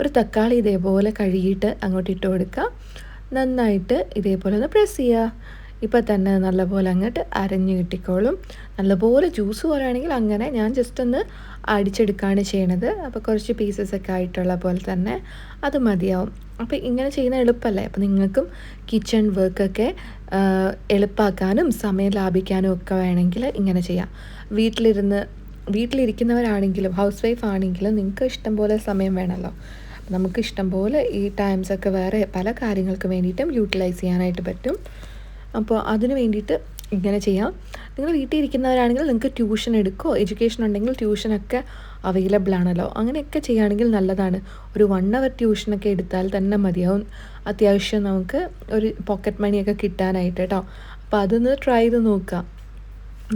ഒരു തക്കാളി ഇതേപോലെ കഴുകിയിട്ട് അങ്ങോട്ട് ഇട്ട് കൊടുക്കുക. നന്നായിട്ട് ഇതേപോലെ ഒന്ന് പ്രസ് ചെയ്യുക. ഇപ്പം തന്നെ നല്ലപോലെ അങ്ങോട്ട് അരഞ്ഞു കിട്ടിക്കോളും. നല്ലപോലെ ജ്യൂസ് പോലാണെങ്കിൽ അങ്ങനെ ഞാൻ ജസ്റ്റ് ഒന്ന് അടിച്ചെടുക്കുകയാണ് ചെയ്യണത്. അപ്പോൾ കുറച്ച് പീസസ് ഒക്കെ ആയിട്ടുള്ള പോലെ തന്നെ അത് മതിയാവും. അപ്പോൾ ഇങ്ങനെ ചെയ്യുന്ന എളുപ്പമല്ലേ അപ്പോൾ നിങ്ങൾക്കും കിച്ചൺ വർക്കൊക്കെ എളുപ്പമാക്കാനും സമയം ലാഭിക്കാനും ഒക്കെ വേണമെങ്കിൽ ഇങ്ങനെ ചെയ്യാം. വീട്ടിലിരുന്ന് വീട്ടിലിരിക്കുന്നവരാണെങ്കിലും ഹൗസ് വൈഫ് ആണെങ്കിലും നിങ്ങൾക്ക് ഇഷ്ടം പോലെ സമയം വേണമല്ലോ നമുക്ക് ഇഷ്ടം പോലെ ഈ ടൈംസൊക്കെ വേറെ പല കാര്യങ്ങൾക്ക് വേണ്ടിയിട്ടും യൂട്ടിലൈസ് ചെയ്യാനായിട്ട് പറ്റും. അപ്പോൾ അതിന് വേണ്ടിയിട്ട് ഇങ്ങനെ ചെയ്യാം. നിങ്ങൾ വീട്ടിൽ ഇരിക്കുന്നവരാണെങ്കിൽ നിങ്ങൾക്ക് ട്യൂഷൻ എടുക്കുമോ എഡ്യൂക്കേഷൻ ഉണ്ടെങ്കിൽ ട്യൂഷനൊക്കെ അവൈലബിൾ ആണല്ലോ. അങ്ങനെയൊക്കെ ചെയ്യുകയാണെങ്കിൽ നല്ലതാണ്. ഒരു വൺ അവർ ട്യൂഷനൊക്കെ എടുത്താൽ തന്നെ മതിയാവും. അത്യാവശ്യം നമുക്ക് ഒരു പോക്കറ്റ് മണിയൊക്കെ കിട്ടാനായിട്ട് കേട്ടോ. അപ്പോൾ അതൊന്ന് ട്രൈ ചെയ്ത് നോക്കാം.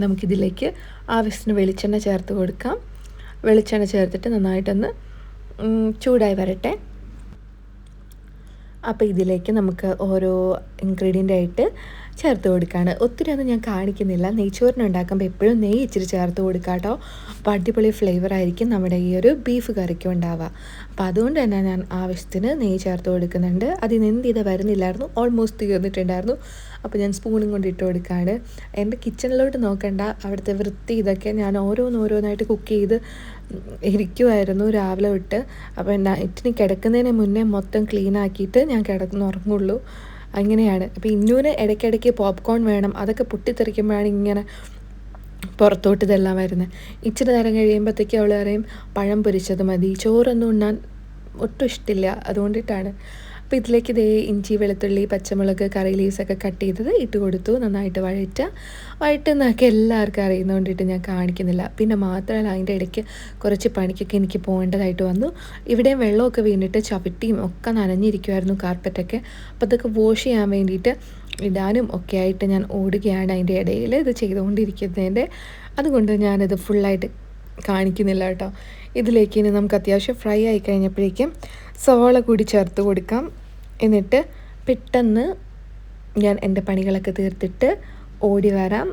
നമുക്കിതിലേക്ക് ആവശ്യത്തിന് വെളിച്ചെണ്ണ ചേർത്ത് കൊടുക്കാം. വെളിച്ചെണ്ണ ചേർത്തിട്ട് നന്നായിട്ടൊന്ന് ചൂടായി വരട്ടെ. അപ്പോൾ ഇതിലേക്ക് നമുക്ക് ഓരോ ഇൻഗ്രീഡിയന്റ് ആയിട്ട് ചേർത്ത് കൊടുക്കുകയാണ് ഒത്തിരി ഒന്നും ഞാൻ കാണിക്കുന്നില്ല. നെയ്ച്ചോറിന് ഉണ്ടാക്കുമ്പോൾ എപ്പോഴും നെയ്യ് ഇച്ചിരി ചേർത്ത് കൊടുക്കുക കേട്ടോ അപ്പോൾ അടിപൊളി ഫ്ലേവർ ആയിരിക്കും നമ്മുടെ ഈ ഒരു ബീഫ് കറിക്കും ഉണ്ടാവുക. അപ്പോൾ അതുകൊണ്ട് തന്നെ ഞാൻ ആവശ്യത്തിന് നെയ്യ് ചേർത്ത് കൊടുക്കുന്നുണ്ട്. അതിന് എന്ത് ചെയ്താൽ വരുന്നില്ലായിരുന്നു. ഓൾമോസ്റ്റ് തീർന്നിട്ടുണ്ടായിരുന്നു. അപ്പോൾ ഞാൻ സ്പൂണും കൊണ്ട് ഇട്ട് കൊടുക്കുകയാണ് എന്റെ കിച്ചണിലോട്ട് നോക്കണ്ട അവിടുത്തെ വൃത്തി ഇതൊക്കെ ഞാൻ ഓരോന്നോരോന്നായിട്ട് കുക്ക് ചെയ്ത് ഇരിക്കുമായിരുന്നു രാവിലെ വിട്ട് അപ്പോൾ നൈറ്റിന് കിടക്കുന്നതിന് മുന്നേ മൊത്തം ക്ലീൻ ആക്കിയിട്ട് ഞാൻ കിടന്നുറങ്ങുള്ളൂ അങ്ങനെയാണ്. അപ്പോൾ ഇന്നൂന് ഇടയ്ക്കിടയ്ക്ക് പോപ്കോൺ വേണം. അതൊക്കെ പൊട്ടിത്തെറിക്കുമ്പോഴാണ് ഇങ്ങനെ പുറത്തോട്ട് ഇതെല്ലാം വരുന്നത്. ഇച്ചിരി നേരം കഴിയുമ്പോഴത്തേക്ക് അവൾ പറയും പഴം പൊരിച്ചത് മതി. ചോറൊന്നും ഉണ്ണാൻ ഒട്ടും ഇഷ്ടമില്ല അതുകൊണ്ടിട്ടാണ്. അപ്പോൾ ഇതിലേക്ക് ഇതേ ഇഞ്ചി വെളുത്തുള്ളി പച്ചമുളക് കറി ലീവ്സൊക്കെ കട്ട് ചെയ്തത് ഇട്ട് കൊടുത്തു. നന്നായിട്ട് വഴറ്റുക. വഴറ്റുന്നതൊക്കെ എല്ലാവർക്കും അറിയുന്നതുകൊണ്ടിട്ട് ഞാൻ കാണിക്കുന്നില്ല. പിന്നെ മാത്രമല്ല അതിന്റെ ഇടയ്ക്ക് കുറച്ച് പണിക്കൊക്കെ എനിക്ക് പോകേണ്ടതായിട്ട് വന്നു. ഇവിടെയും വെള്ളമൊക്കെ വീണിട്ട് ചവിട്ടിയും ഒക്കെ നനഞ്ഞിരിക്കുമായിരുന്നു കാർപ്പറ്റൊക്കെ. അപ്പോൾ അതൊക്കെ വാഷ് ചെയ്യാൻ വേണ്ടിയിട്ട് ഇടാനും ഒക്കെ ആയിട്ട് ഞാൻ ഓടുകയാണ് അതിന്റെ ഇടയിൽ. ഇത് ചെയ്തുകൊണ്ടിരിക്കുന്നതിന്റെ. അതുകൊണ്ട് ഞാനിത് ഫുള്ളായിട്ട് കാണിക്കുന്നില്ല കേട്ടോ. ഇതിലേക്ക് ഇനി നമുക്ക് അത്യാവശ്യം ഫ്രൈ ആയി കഴിഞ്ഞപ്പോഴേക്കും സവാള കൂടി ചേർത്ത് കൊടുക്കാം. എന്നിട്ട് പെട്ടെന്ന് ഞാൻ എന്റെ പണികളൊക്കെ തീർത്തിട്ട് ഓടി വരാം.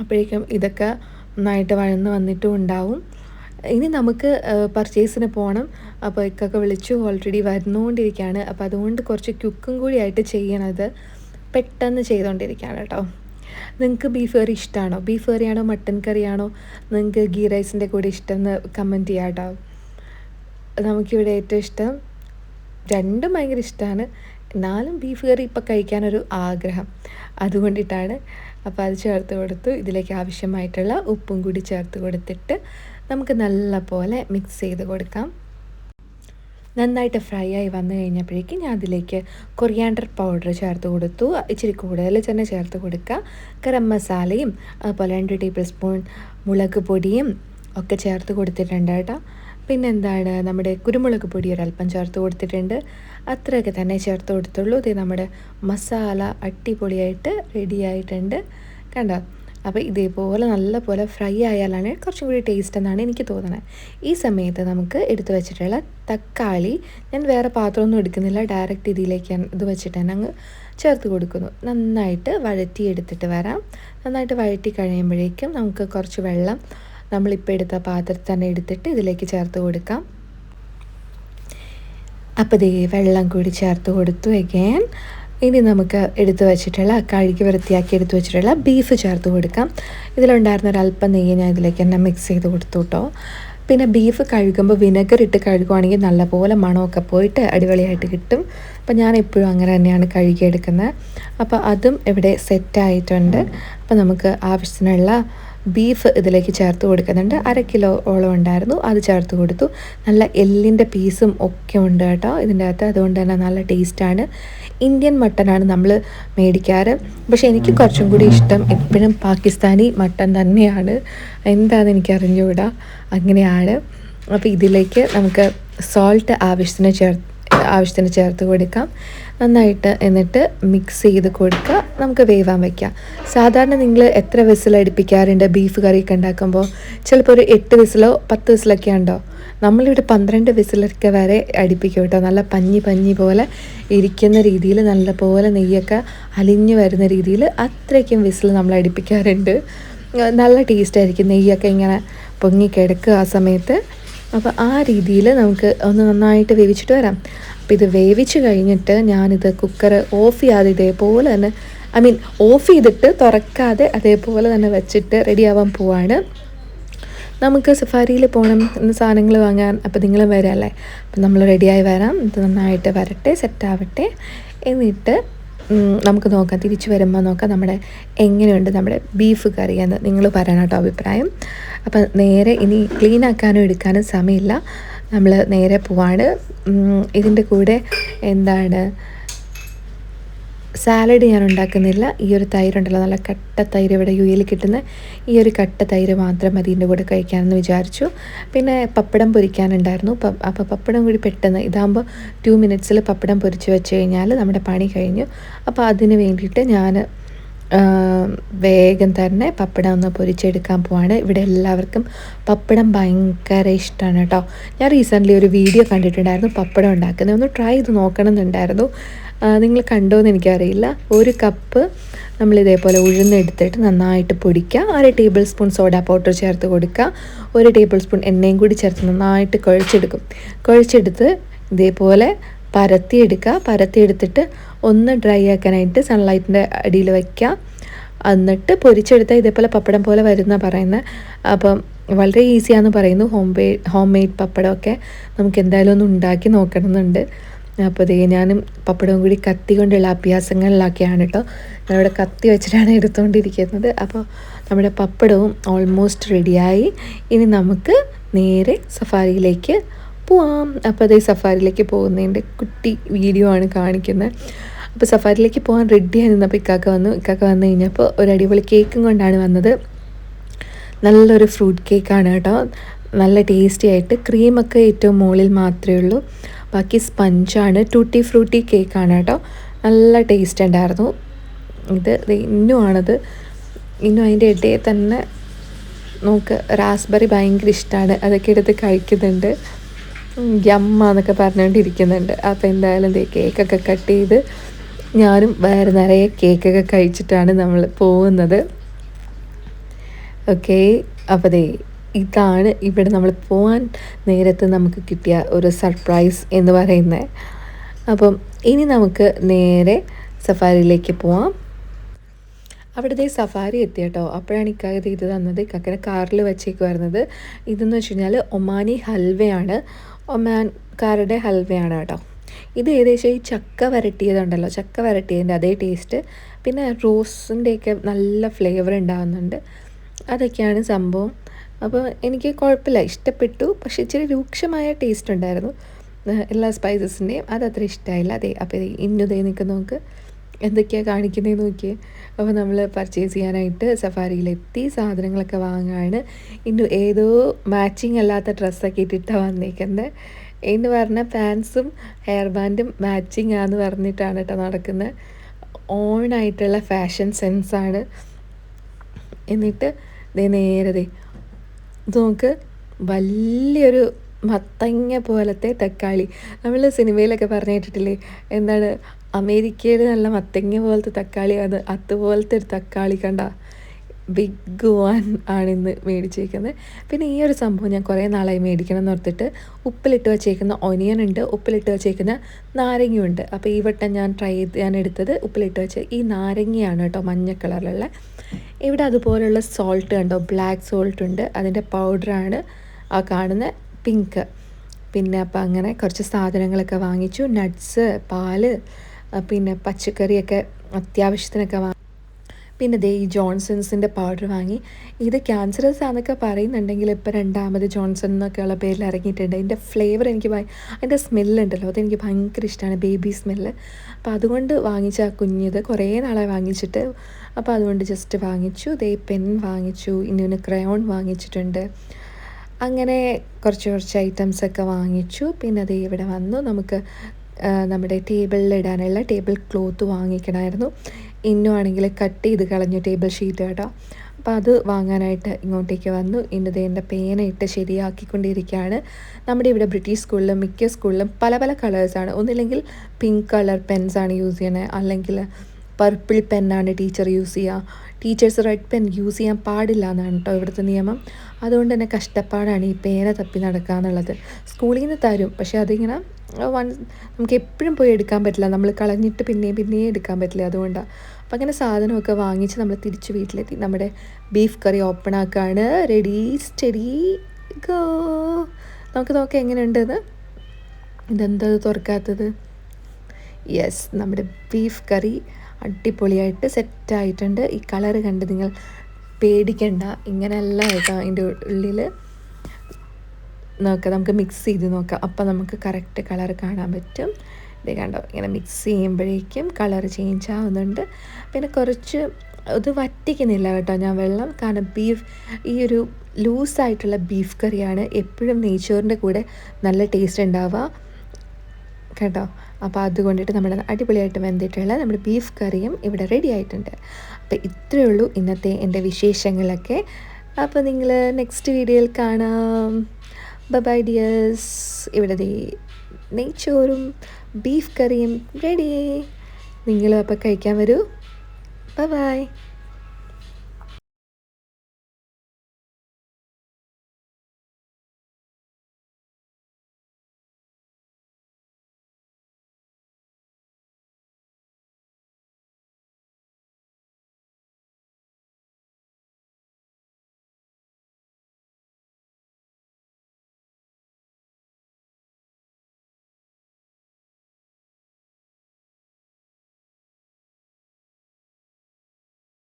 അപ്പോഴേക്കും ഇതൊക്കെ നന്നായിട്ട് വഴന്ന് വന്നിട്ടും ഉണ്ടാവും. ഇനി നമുക്ക് പർച്ചേസിന് പോകണം അപ്പോൾ ഇക്കൊക്കെ വിളിച്ചു ഓൾറെഡി വരുന്നുകൊണ്ടിരിക്കുകയാണ് അപ്പോൾ അതുകൊണ്ട് കുറച്ച് ക്യുക്കും കൂടി ആയിട്ട് ചെയ്യണത് പെട്ടെന്ന് ചെയ്തുകൊണ്ടിരിക്കുകയാണ് കേട്ടോ. നിങ്ങൾക്ക് ബീഫ് കറി ഇഷ്ടമാണോ ബീഫ് കറിയാണോ മട്ടൻ കറിയാണോ നിങ്ങൾക്ക് ഗീ റൈസിന്റെ കൂടെ ഇഷ്ടം എന്ന് കമന്റ് ചെയ്യാം കേട്ടോ നമുക്കിവിടെ ഏറ്റവും ഇഷ്ടം രണ്ടും ഭയങ്കര ഇഷ്ടമാണ് എന്നാലും ബീഫ് കറി ഇപ്പം കഴിക്കാനൊരു ആഗ്രഹം. അതുകൊണ്ടിട്ടാണ് അപ്പോൾ അത് ചേർത്ത് കൊടുത്തു ഇതിലേക്ക് ആവശ്യമായിട്ടുള്ള ഉപ്പും കൂടി ചേർത്ത് കൊടുത്തിട്ട് നമുക്ക് നല്ല പോലെ മിക്സ് ചെയ്ത് കൊടുക്കാം. നന്നായിട്ട് ഫ്രൈ ആയി വന്നു കഴിഞ്ഞപ്പോഴേക്കും ഞാൻ അതിലേക്ക് കൊറിയാണ്ടർ പൗഡർ ചേർത്ത് കൊടുത്തു. ഇച്ചിരി കൂടുതൽ തന്നെ ചേർത്ത് കൊടുക്കുക. ഗരം മസാലയും അതുപോലെ രണ്ട് ടേബിൾ സ്പൂൺ മുളക് പൊടിയും ഒക്കെ ചേർത്ത് കൊടുത്തിട്ടുണ്ട് കേട്ടോ. പിന്നെന്താണ് നമ്മുടെ കുരുമുളക് പൊടി ഒരല്പം ചേർത്ത് കൊടുത്തിട്ടുണ്ട്. അത്രയൊക്കെ തന്നെ ചേർത്ത് കൊടുത്തുള്ളൂ. ഇത് നമ്മുടെ മസാല അടിപൊളിയായിട്ട് റെഡിയായിട്ടുണ്ട് കണ്ടോ? അപ്പോൾ ഇതേപോലെ നല്ലപോലെ ഫ്രൈ ആയാലാണ് കുറച്ചും കൂടി ടേസ്റ്റ് എന്നാണ് എനിക്ക് തോന്നുന്നത് ഈ സമയത്ത് നമുക്ക് എടുത്തു വെച്ചിട്ടുള്ള തക്കാളി ഞാൻ വേറെ പാത്രമൊന്നും എടുക്കുന്നില്ല. ഡയറക്റ്റ് ഇതിലേക്ക് ഇത് വെച്ചിട്ട് തന്നെ അങ്ങ് ചേർത്ത് കൊടുക്കുന്നു. നന്നായിട്ട് വഴറ്റി എടുത്തിട്ട് വരാം. നന്നായിട്ട് വഴറ്റി കഴിയുമ്പോഴേക്കും നമുക്ക് കുറച്ച് വെള്ളം നമ്മളിപ്പോൾ എടുത്ത പാത്രത്തിൽ തന്നെ എടുത്തിട്ട് ഇതിലേക്ക് ചേർത്ത് കൊടുക്കാം. അപ്പോൾ ദേ വെള്ളം കൂടി ചേർത്ത് കൊടുത്തു എഗെയിൻ ഇനി നമുക്ക് എടുത്തു വെച്ചിട്ടുള്ള കഴുകി വൃത്തിയാക്കി എടുത്തു വെച്ചിട്ടുള്ള ബീഫ് ചേർത്ത് കൊടുക്കാം. ഇതിലുണ്ടായിരുന്ന ഒരല്പം നെയ്യ് ഞാൻ ഇതിലേക്ക് തന്നെ മിക്സ് ചെയ്ത് കൊടുത്തു കേട്ടോ പിന്നെ ബീഫ് കഴുകുമ്പോൾ വിനഗർ ഇട്ട് കഴുകുവാണെങ്കിൽ നല്ലപോലെ മണമൊക്കെ പോയിട്ട് അടിപൊളിയായിട്ട് കിട്ടും. അപ്പോൾ ഞാൻ എപ്പോഴും അങ്ങനെ തന്നെയാണ് കഴുകിയെടുക്കുന്നത്. അപ്പോൾ അതും ഇവിടെ സെറ്റായിട്ടുണ്ട് അപ്പോൾ നമുക്ക് ആവശ്യത്തിനുള്ള ബീഫ് ഇതിലേക്ക് ചേർത്ത് കൊടുക്കുന്നുണ്ട്. അര കിലോ ഓളം ഉണ്ടായിരുന്നു. അത് ചേർത്ത് കൊടുത്തു. നല്ല എല്ലിന്റെ പീസും ഒക്കെ ഉണ്ട് കേട്ടോ ഇതിന്റെ അകത്ത്. അതുകൊണ്ട് തന്നെ നല്ല ടേസ്റ്റാണ് ഇന്ത്യൻ മട്ടനാണ് നമ്മൾ മേടിക്കാറ്. പക്ഷെ എനിക്ക് കുറച്ചും കൂടി ഇഷ്ടം എപ്പോഴും പാകിസ്ഥാനി മട്ടൻ തന്നെയാണ്. എന്താണെന്ന് എനിക്ക് അറിഞ്ഞുകൂടാ അങ്ങനെയാണ്. അപ്പോൾ ഇതിലേക്ക് നമുക്ക് സോൾട്ട് ആവശ്യത്തിന് ചേർ ആവശ്യത്തിന് ചേർത്ത് കൊടുക്കാം. നന്നായിട്ട് എന്നിട്ട് മിക്സ് ചെയ്ത് കൊടുക്കുക. നമുക്ക് വേവാൻ വയ്ക്കാം സാധാരണ നിങ്ങൾ എത്ര വിസിൽ അടുപ്പിക്കാറുണ്ട് ബീഫ് കറിയൊക്കെ ഉണ്ടാക്കുമ്പോൾ ചിലപ്പോൾ ഒരു എട്ട് വിസിലോ പത്ത് വിസിലൊക്കെ ഉണ്ടോ? നമ്മളിവിടെ പന്ത്രണ്ട് വിസിലൊക്കെ വരെ അടിപ്പിക്കും കേട്ടോ. നല്ല പഞ്ഞി പഞ്ഞി പോലെ ഇരിക്കുന്ന രീതിയിൽ നല്ലപോലെ നെയ്യൊക്കെ അലിഞ്ഞു വരുന്ന രീതിയിൽ അത്രയ്ക്കും വിസിൽ നമ്മൾ അടുപ്പിക്കാറുണ്ട്. നല്ല ടേസ്റ്റായിരിക്കും നെയ്യൊക്കെ ഇങ്ങനെ പൊങ്ങി കിടക്കുക ആ സമയത്ത്. അപ്പോൾ ആ രീതിയിൽ നമുക്ക് ഒന്ന് നന്നായിട്ട് വേവിച്ചിട്ട് വരാം. അപ്പോൾ ഇത് വേവിച്ച് കഴിഞ്ഞിട്ട് ഞാനിത് കുക്കർ ഓഫ് ചെയ്യാതെ ഇതേപോലെ തന്നെ ഐ മീൻ ഓഫ് ചെയ്തിട്ട് തുറക്കാതെ അതേപോലെ തന്നെ വെച്ചിട്ട് റെഡിയാവാൻ പോവാണ്. നമുക്ക് സഫാരിയിൽ പോകണം എന്ന് സാധനങ്ങൾ വാങ്ങാൻ അപ്പോൾ നിങ്ങൾ വരാമല്ലേ അപ്പം നമ്മൾ റെഡിയായി വരാം. ഇത് നന്നായിട്ട് വരട്ടെ സെറ്റാവട്ടെ എന്നിട്ട് നമുക്ക് നോക്കാം തിരിച്ചു വരുമ്പോൾ നോക്കാം നമ്മുടെ എങ്ങനെയുണ്ട് നമ്മുടെ ബീഫ് കറി എന്ന് നിങ്ങൾ പറയണം കേട്ടോ അഭിപ്രായം. അപ്പം നേരെ ഇനി ക്ലീൻ ആക്കാനും എടുക്കാനും സമയമില്ല. നമ്മൾ നേരെ പോവാണ്. ഇതിന്റെ കൂടെ എന്താണ്? സാലഡ് ഞാൻ ഉണ്ടാക്കുന്നില്ല. ഈ ഒരു തൈര് ഉണ്ടല്ലോ നല്ല കട്ട തൈര് ഇവിടെ യു എയിൽ കിട്ടുന്ന ഈ ഒരു കട്ട തൈര് മാത്രം മതി ഇതിന്റെ കൂടെ കഴിക്കാമെന്ന് വിചാരിച്ചു. പിന്നെ പപ്പടം പൊരിക്കാനുണ്ടായിരുന്നു. അപ്പോൾ പപ്പടം കൂടി പെട്ടെന്ന് ഇതാകുമ്പോൾ ടു മിനിറ്റ്സിൽ പപ്പടം പൊരിച്ച് വെച്ച് കഴിഞ്ഞാൽ നമ്മുടെ പണി കഴിഞ്ഞു. അപ്പോൾ അതിന് വേണ്ടിയിട്ട് ഞാൻ വേഗം തന്നെ പപ്പടം ഒന്ന് പൊരിച്ചെടുക്കാൻ പോവാണ്. ഇവിടെ എല്ലാവർക്കും പപ്പടം ഭയങ്കര ഇഷ്ടമാണ് കേട്ടോ. ഞാൻ റീസെന്റ്ലി ഒരു വീഡിയോ കണ്ടിട്ടുണ്ടായിരുന്നു പപ്പടം ഉണ്ടാക്കുന്നത്. ഒന്ന് ട്രൈ ചെയ്ത് നോക്കണം എന്നുണ്ടായിരുന്നു നിങ്ങൾ കണ്ടോ എന്ന് എനിക്കറിയില്ല. ഒരു കപ്പ് നമ്മൾ ഇതേപോലെ ഉഴുന്നെടുത്തിട്ട് നന്നായിട്ട് പൊടിക്കുക. അര ടേബിൾ സ്പൂൺ സോഡ പൗഡർ ചേർത്ത് കൊടുക്കുക. ഒരു ടേബിൾ സ്പൂൺ എണ്ണയും കൂടി ചേർത്ത് നന്നായിട്ട് കുഴച്ചെടുക്കും. കുഴച്ചെടുത്ത് ഇതേപോലെ പരത്തിയെടുക്കുക. പരത്തിയെടുത്തിട്ട് ഒന്ന് ഡ്രൈ ആക്കാനായിട്ട് സൺലൈറ്റിന്റെ അടിയിൽ വയ്ക്കുക. എന്നിട്ട് പൊരിച്ചെടുത്താൽ ഇതേപോലെ പപ്പടം പോലെ വരുന്ന പറയുന്നത്. അപ്പം വളരെ ഈസിയാണെന്ന് പറയുന്നു. ഹോം മെയ്ഡ് ഹോം മെയ്ഡ് പപ്പടമൊക്കെ നമുക്ക് എന്തായാലും ഒന്ന് ഉണ്ടാക്കി നോക്കണമെന്നുണ്ട്. അപ്പോൾ ഇതേ ഞാനും പപ്പടവും കൂടി കത്തി കൊണ്ടുള്ള അഭ്യാസങ്ങളിലൊക്കെയാണ് കേട്ടോ ഞാനിവിടെ കത്തി വെച്ചിട്ടാണ് എടുത്തുകൊണ്ടിരിക്കുന്നത് അപ്പോൾ നമ്മുടെ പപ്പടവും ഓൾമോസ്റ്റ് റെഡിയായി ഇനി നമുക്ക് നേരെ സഫാരിയിലേക്ക് പോവാം. അപ്പോൾ അതേ സഫാരിയിലേക്ക് പോകുന്നതിന്റെ കുട്ടി വീഡിയോ ആണ് കാണിക്കുന്നത് അപ്പോൾ സഫാരിയിലേക്ക് പോകാൻ റെഡി ആയി നിന്നപ്പോൾ ഇക്കാക്ക വന്നു. ഇക്കാക്ക വന്നു കഴിഞ്ഞപ്പോൾ ഒരു അടിപൊളി കേക്കും കൊണ്ടാണ് വന്നത്. നല്ലൊരു ഫ്രൂട്ട് കേക്കാണ് കേട്ടോ നല്ല ടേസ്റ്റി ആയിട്ട്. ക്രീമൊക്കെ ഏറ്റവും മുകളിൽ മാത്രമേ ഉള്ളൂ. ബാക്കി സ്പഞ്ചാണ് ടൂട്ടി ഫ്രൂട്ടി കേക്കാണ് കേട്ടോ. നല്ല ടേസ്റ്റ് ഉണ്ടായിരുന്നു. ഇത് ഇന്നുമാണത് ഇന്നും അതിന്റെ ഇടയിൽ തന്നെ നമുക്ക് റാസ്ബെറി ഭയങ്കര ഇഷ്ടമാണ് അതൊക്കെ എടുത്ത് കഴിക്കുന്നുണ്ട്. യമ്മ എന്നൊക്കെ പറഞ്ഞുകൊണ്ടിരിക്കുന്നുണ്ട്. അപ്പോൾ എന്തായാലും ദേ കേക്കൊക്കെ കട്ട് ചെയ്ത് ഞാനും വേറെ നിറയെ കേക്കൊക്കെ കഴിച്ചിട്ടാണ് നമ്മൾ പോകുന്നത്. ഓക്കേ അപ്പോൾ ദേ ഇതാണ് ഇവിടെ നമ്മൾ പോകാൻ നേരത്ത് നമുക്ക് കിട്ടിയ ഒരു സർപ്രൈസ് എന്ന് പറയുന്നത്. അപ്പം ഇനി നമുക്ക് നേരെ സഫാരിയിലേക്ക് പോവാം. അവിടുത്തെ സഫാരി എത്തി കേട്ടോ. അപ്പോഴാണ് ഇക്കാകത്ത് ഇത് തന്നത്. ഇക്കാക്കനെ കാറിൽ വെച്ചേക്ക് വരുന്നത്. ഇതെന്ന് വെച്ച് കഴിഞ്ഞാൽ ഒമാനി ഹൽവയാണ്. ഒമാൻകാരുടെ ഹൽവയാണ് കേട്ടോ. ഇത് ഏകദേശം ഈ ചക്ക വരട്ടിയതുണ്ടല്ലോ. ചക്ക വരട്ടിയതിന്റെ അതേ ടേസ്റ്റ് പിന്നെ റോസിന്റെയൊക്കെ നല്ല ഫ്ലേവർ ഉണ്ടാകുന്നുണ്ട് അതൊക്കെയാണ് സംഭവം. അപ്പോൾ എനിക്ക് കുഴപ്പമില്ല ഇഷ്ടപ്പെട്ടു. പക്ഷേ ഇച്ചിരി രൂക്ഷമായ ടേസ്റ്റ് ഉണ്ടായിരുന്നു. എല്ലാ സ്പൈസസിന്റെയും അതത്ര ഇഷ്ടമായില്ല അതെ അപ്പോൾ ഇന്നുതേ നിൽക്കുന്ന നോക്ക് എന്തൊക്കെയാണ് കാണിക്കുന്നത് നോക്കിയേ. അപ്പോൾ നമ്മൾ പർച്ചേസ് ചെയ്യാനായിട്ട് സഫാരിയിലെത്തി സാധനങ്ങളൊക്കെ വാങ്ങാണ്. ഇന്നു ഏതോ മാച്ചിങ് അല്ലാത്ത ഡ്രസ്സൊക്കെ ഇട്ടിട്ടാണ് വന്നേക്കുന്നത് എന്ന് പറഞ്ഞാൽ പാൻസും ഹെയർ ബാൻഡും മാച്ചിങ് ആന്ന് പറഞ്ഞിട്ടാണ് കേട്ടോ നടക്കുന്നത് ഓണായിട്ടുള്ള ഫാഷൻ സെൻസാണ് എന്നിട്ട് ദേ നേരെ ദേ ഇത് നമുക്ക് വലിയൊരു മത്തങ്ങ പോലത്തെ തക്കാളി. നമ്മൾ സിനിമയിലൊക്കെ പറഞ്ഞു കേട്ടിട്ടില്ലേ? എന്താണ്? അമേരിക്കയിൽ നല്ല മത്തങ്ങ പോലത്തെ തക്കാളി അത് അതുപോലത്തെ ഒരു തക്കാളി കണ്ട ബിഗ് വൺ ആണിന്ന് മേടിച്ചേക്കുന്നത് പിന്നെ ഈ ഒരു സംഭവം ഞാൻ കുറേ നാളായി മേടിക്കണം എന്ന് ഓർത്തിട്ട് ഉപ്പിലിട്ട് വെച്ചേക്കുന്ന ഒനിയൻ ഉണ്ട് ഉപ്പിലിട്ട് വെച്ചേക്കുന്ന നാരങ്ങയുണ്ട് അപ്പോൾ ഈ വട്ടം ഞാൻ ട്രൈ ചെയ്ത് ഞാൻ എടുത്തത് ഉപ്പിലിട്ട് വെച്ച് ഈ നാരങ്ങയാണ് കേട്ടോ മഞ്ഞ കളറിലുള്ള ഇവിടെ അതുപോലുള്ള സോൾട്ട് കണ്ടോ? ബ്ലാക്ക് സോൾട്ട് ഉണ്ട്. അതിന്റെ പൗഡറാണ് ആ കാണുന്ന പിങ്ക് പിന്നെ അപ്പം അങ്ങനെ കുറച്ച് സാധനങ്ങളൊക്കെ വാങ്ങിച്ചു. നട്ട്സ് പാൽ പിന്നെ പച്ചക്കറിയൊക്കെ അത്യാവശ്യത്തിനൊക്കെ വാങ്ങി പിന്നെ ദേ ഈ ജോൺസൺസിന്റെ പൗഡർ വാങ്ങി. ഇത് ക്യാൻസറസ് ആണെന്നൊക്കെ പറയുന്നുണ്ടെങ്കിൽ ഇപ്പോൾ രണ്ടാമത് ജോൺസൺ എന്നൊക്കെയുള്ള പേരിൽ ഇറങ്ങിയിട്ടുണ്ട്. അതിന്റെ ഫ്ലേവർ എനിക്ക് അതിന്റെ സ്മെല്ലുണ്ടല്ലോ അതെനിക്ക് ഭയങ്കര ഇഷ്ടമാണ് ബേബി സ്മെല്ല് അപ്പോൾ അതുകൊണ്ട് വാങ്ങിച്ച കുഞ്ഞിത് കുറേ നാളായി വാങ്ങിച്ചിട്ട് അപ്പോൾ അതുകൊണ്ട് ജസ്റ്റ് വാങ്ങിച്ചു. ദേ പെൻ വാങ്ങിച്ചു. ഇനി ക്രയോൺ വാങ്ങിച്ചിട്ടുണ്ട്. അങ്ങനെ കുറച്ച് കുറച്ച് ഐറ്റംസൊക്കെ വാങ്ങിച്ചു. പിന്നെ അത് ഇവിടെ വന്നു. നമുക്ക് നമ്മുടെ ടേബിളിൽ ഇടാനുള്ള ടേബിൾ ക്ലോത്ത് വാങ്ങിക്കണമായിരുന്നു. ഇന്നും ആണെങ്കിൽ കട്ട് ചെയ്ത് കളഞ്ഞു ടേബിൾ ഷീറ്റ് കേട്ടോ. അപ്പോൾ അത് വാങ്ങാനായിട്ട് ഇങ്ങോട്ടേക്ക് വന്നു. ഇന്നത് എന്റെ പേനയിട്ട് ശരിയാക്കിക്കൊണ്ടിരിക്കുകയാണ്. നമ്മുടെ ഇവിടെ ബ്രിട്ടീഷ് സ്കൂളിലും മിക്ക സ്കൂളിലും പല പല കളേഴ്സാണ് ഒന്നില്ലെങ്കിൽ പിങ്ക് കളർ പെൻസാണ് യൂസ് ചെയ്യണത് അല്ലെങ്കിൽ പർപ്പിൾ പെന്നാണ് ടീച്ചർ യൂസ് ചെയ്യുക. ടീച്ചേഴ്സ് റെഡ് പെൻ യൂസ് ചെയ്യാൻ പാടില്ല എന്നാണ് കേട്ടോ ഇവിടുത്തെ നിയമം. അതുകൊണ്ട് തന്നെ കഷ്ടപ്പാടാണ് ഈ പേന തപ്പി നടക്കുക എന്നുള്ളത്. സ്കൂളിൽ നിന്ന് തരും. പക്ഷേ അതിങ്ങനെ വൺ നമുക്ക് എപ്പോഴും പോയി എടുക്കാൻ പറ്റില്ല. നമ്മൾ കളഞ്ഞിട്ട് പിന്നെയും പിന്നെയും എടുക്കാൻ പറ്റില്ല അതുകൊണ്ടാണ് അപ്പം അങ്ങനെ സാധനമൊക്കെ വാങ്ങിച്ച് നമ്മൾ തിരിച്ച് വീട്ടിലെത്തി. നമ്മുടെ ബീഫ് കറി ഓപ്പൺ ആക്കുകയാണ് റെഡി സ്റ്റഡി ഗോ. നമുക്ക് നോക്കാം എങ്ങനെയുണ്ടെന്ന്. ഇതെന്താ തുറക്കാത്തത്? യെസ് നമ്മുടെ ബീഫ് കറി അടിപൊളിയായിട്ട് സെറ്റായിട്ടുണ്ട്. ഈ കളറ് കണ്ട് നിങ്ങൾ പേടിക്കണ്ട. ഇങ്ങനെയല്ല കേട്ടോ അതിന്റെ ഉള്ളിൽ നോക്കാം നമുക്ക് മിക്സ് ചെയ്ത് നോക്കാം. അപ്പോൾ നമുക്ക് കറക്റ്റ് കളർ കാണാൻ പറ്റും. ഇത് കണ്ടോ ഇങ്ങനെ മിക്സ് ചെയ്യുമ്പോഴേക്കും കളർ ചേഞ്ച് ആവുന്നുണ്ട്. പിന്നെ കുറച്ച് ഇത് വറ്റിക്കുന്നില്ല കേട്ടോ ഞാൻ വെള്ളം. കാരണം ബീഫ് ഈ ഒരു ലൂസായിട്ടുള്ള ബീഫ് കറിയാണ് എപ്പോഴും നെയ്ച്ചോറിന്റെ കൂടെ നല്ല ടേസ്റ്റ് ഉണ്ടാവുക. കേട്ടോ. അപ്പോൾ അതുകൊണ്ടിട്ട് നമ്മൾ അടിപൊളിയായിട്ട് വെന്തിട്ടുള്ള നമ്മുടെ ബീഫ് കറിയും ഇവിടെ റെഡി ആയിട്ടുണ്ട്. അപ്പോൾ ഇത്രയേ ഉള്ളൂ ഇന്നത്തെ എന്റെ വിശേഷങ്ങളൊക്കെ. അപ്പോൾ നിങ്ങൾ നെക്സ്റ്റ് വീഡിയോയിൽ കാണാം. ബബൈ ഡിയേഴ്സ് ഇവിടെ നെയ്ച്ചോറും ബീഫ് കറിയും റെഡി നിങ്ങളും അപ്പോൾ കഴിക്കാൻ വരൂ. ബൈ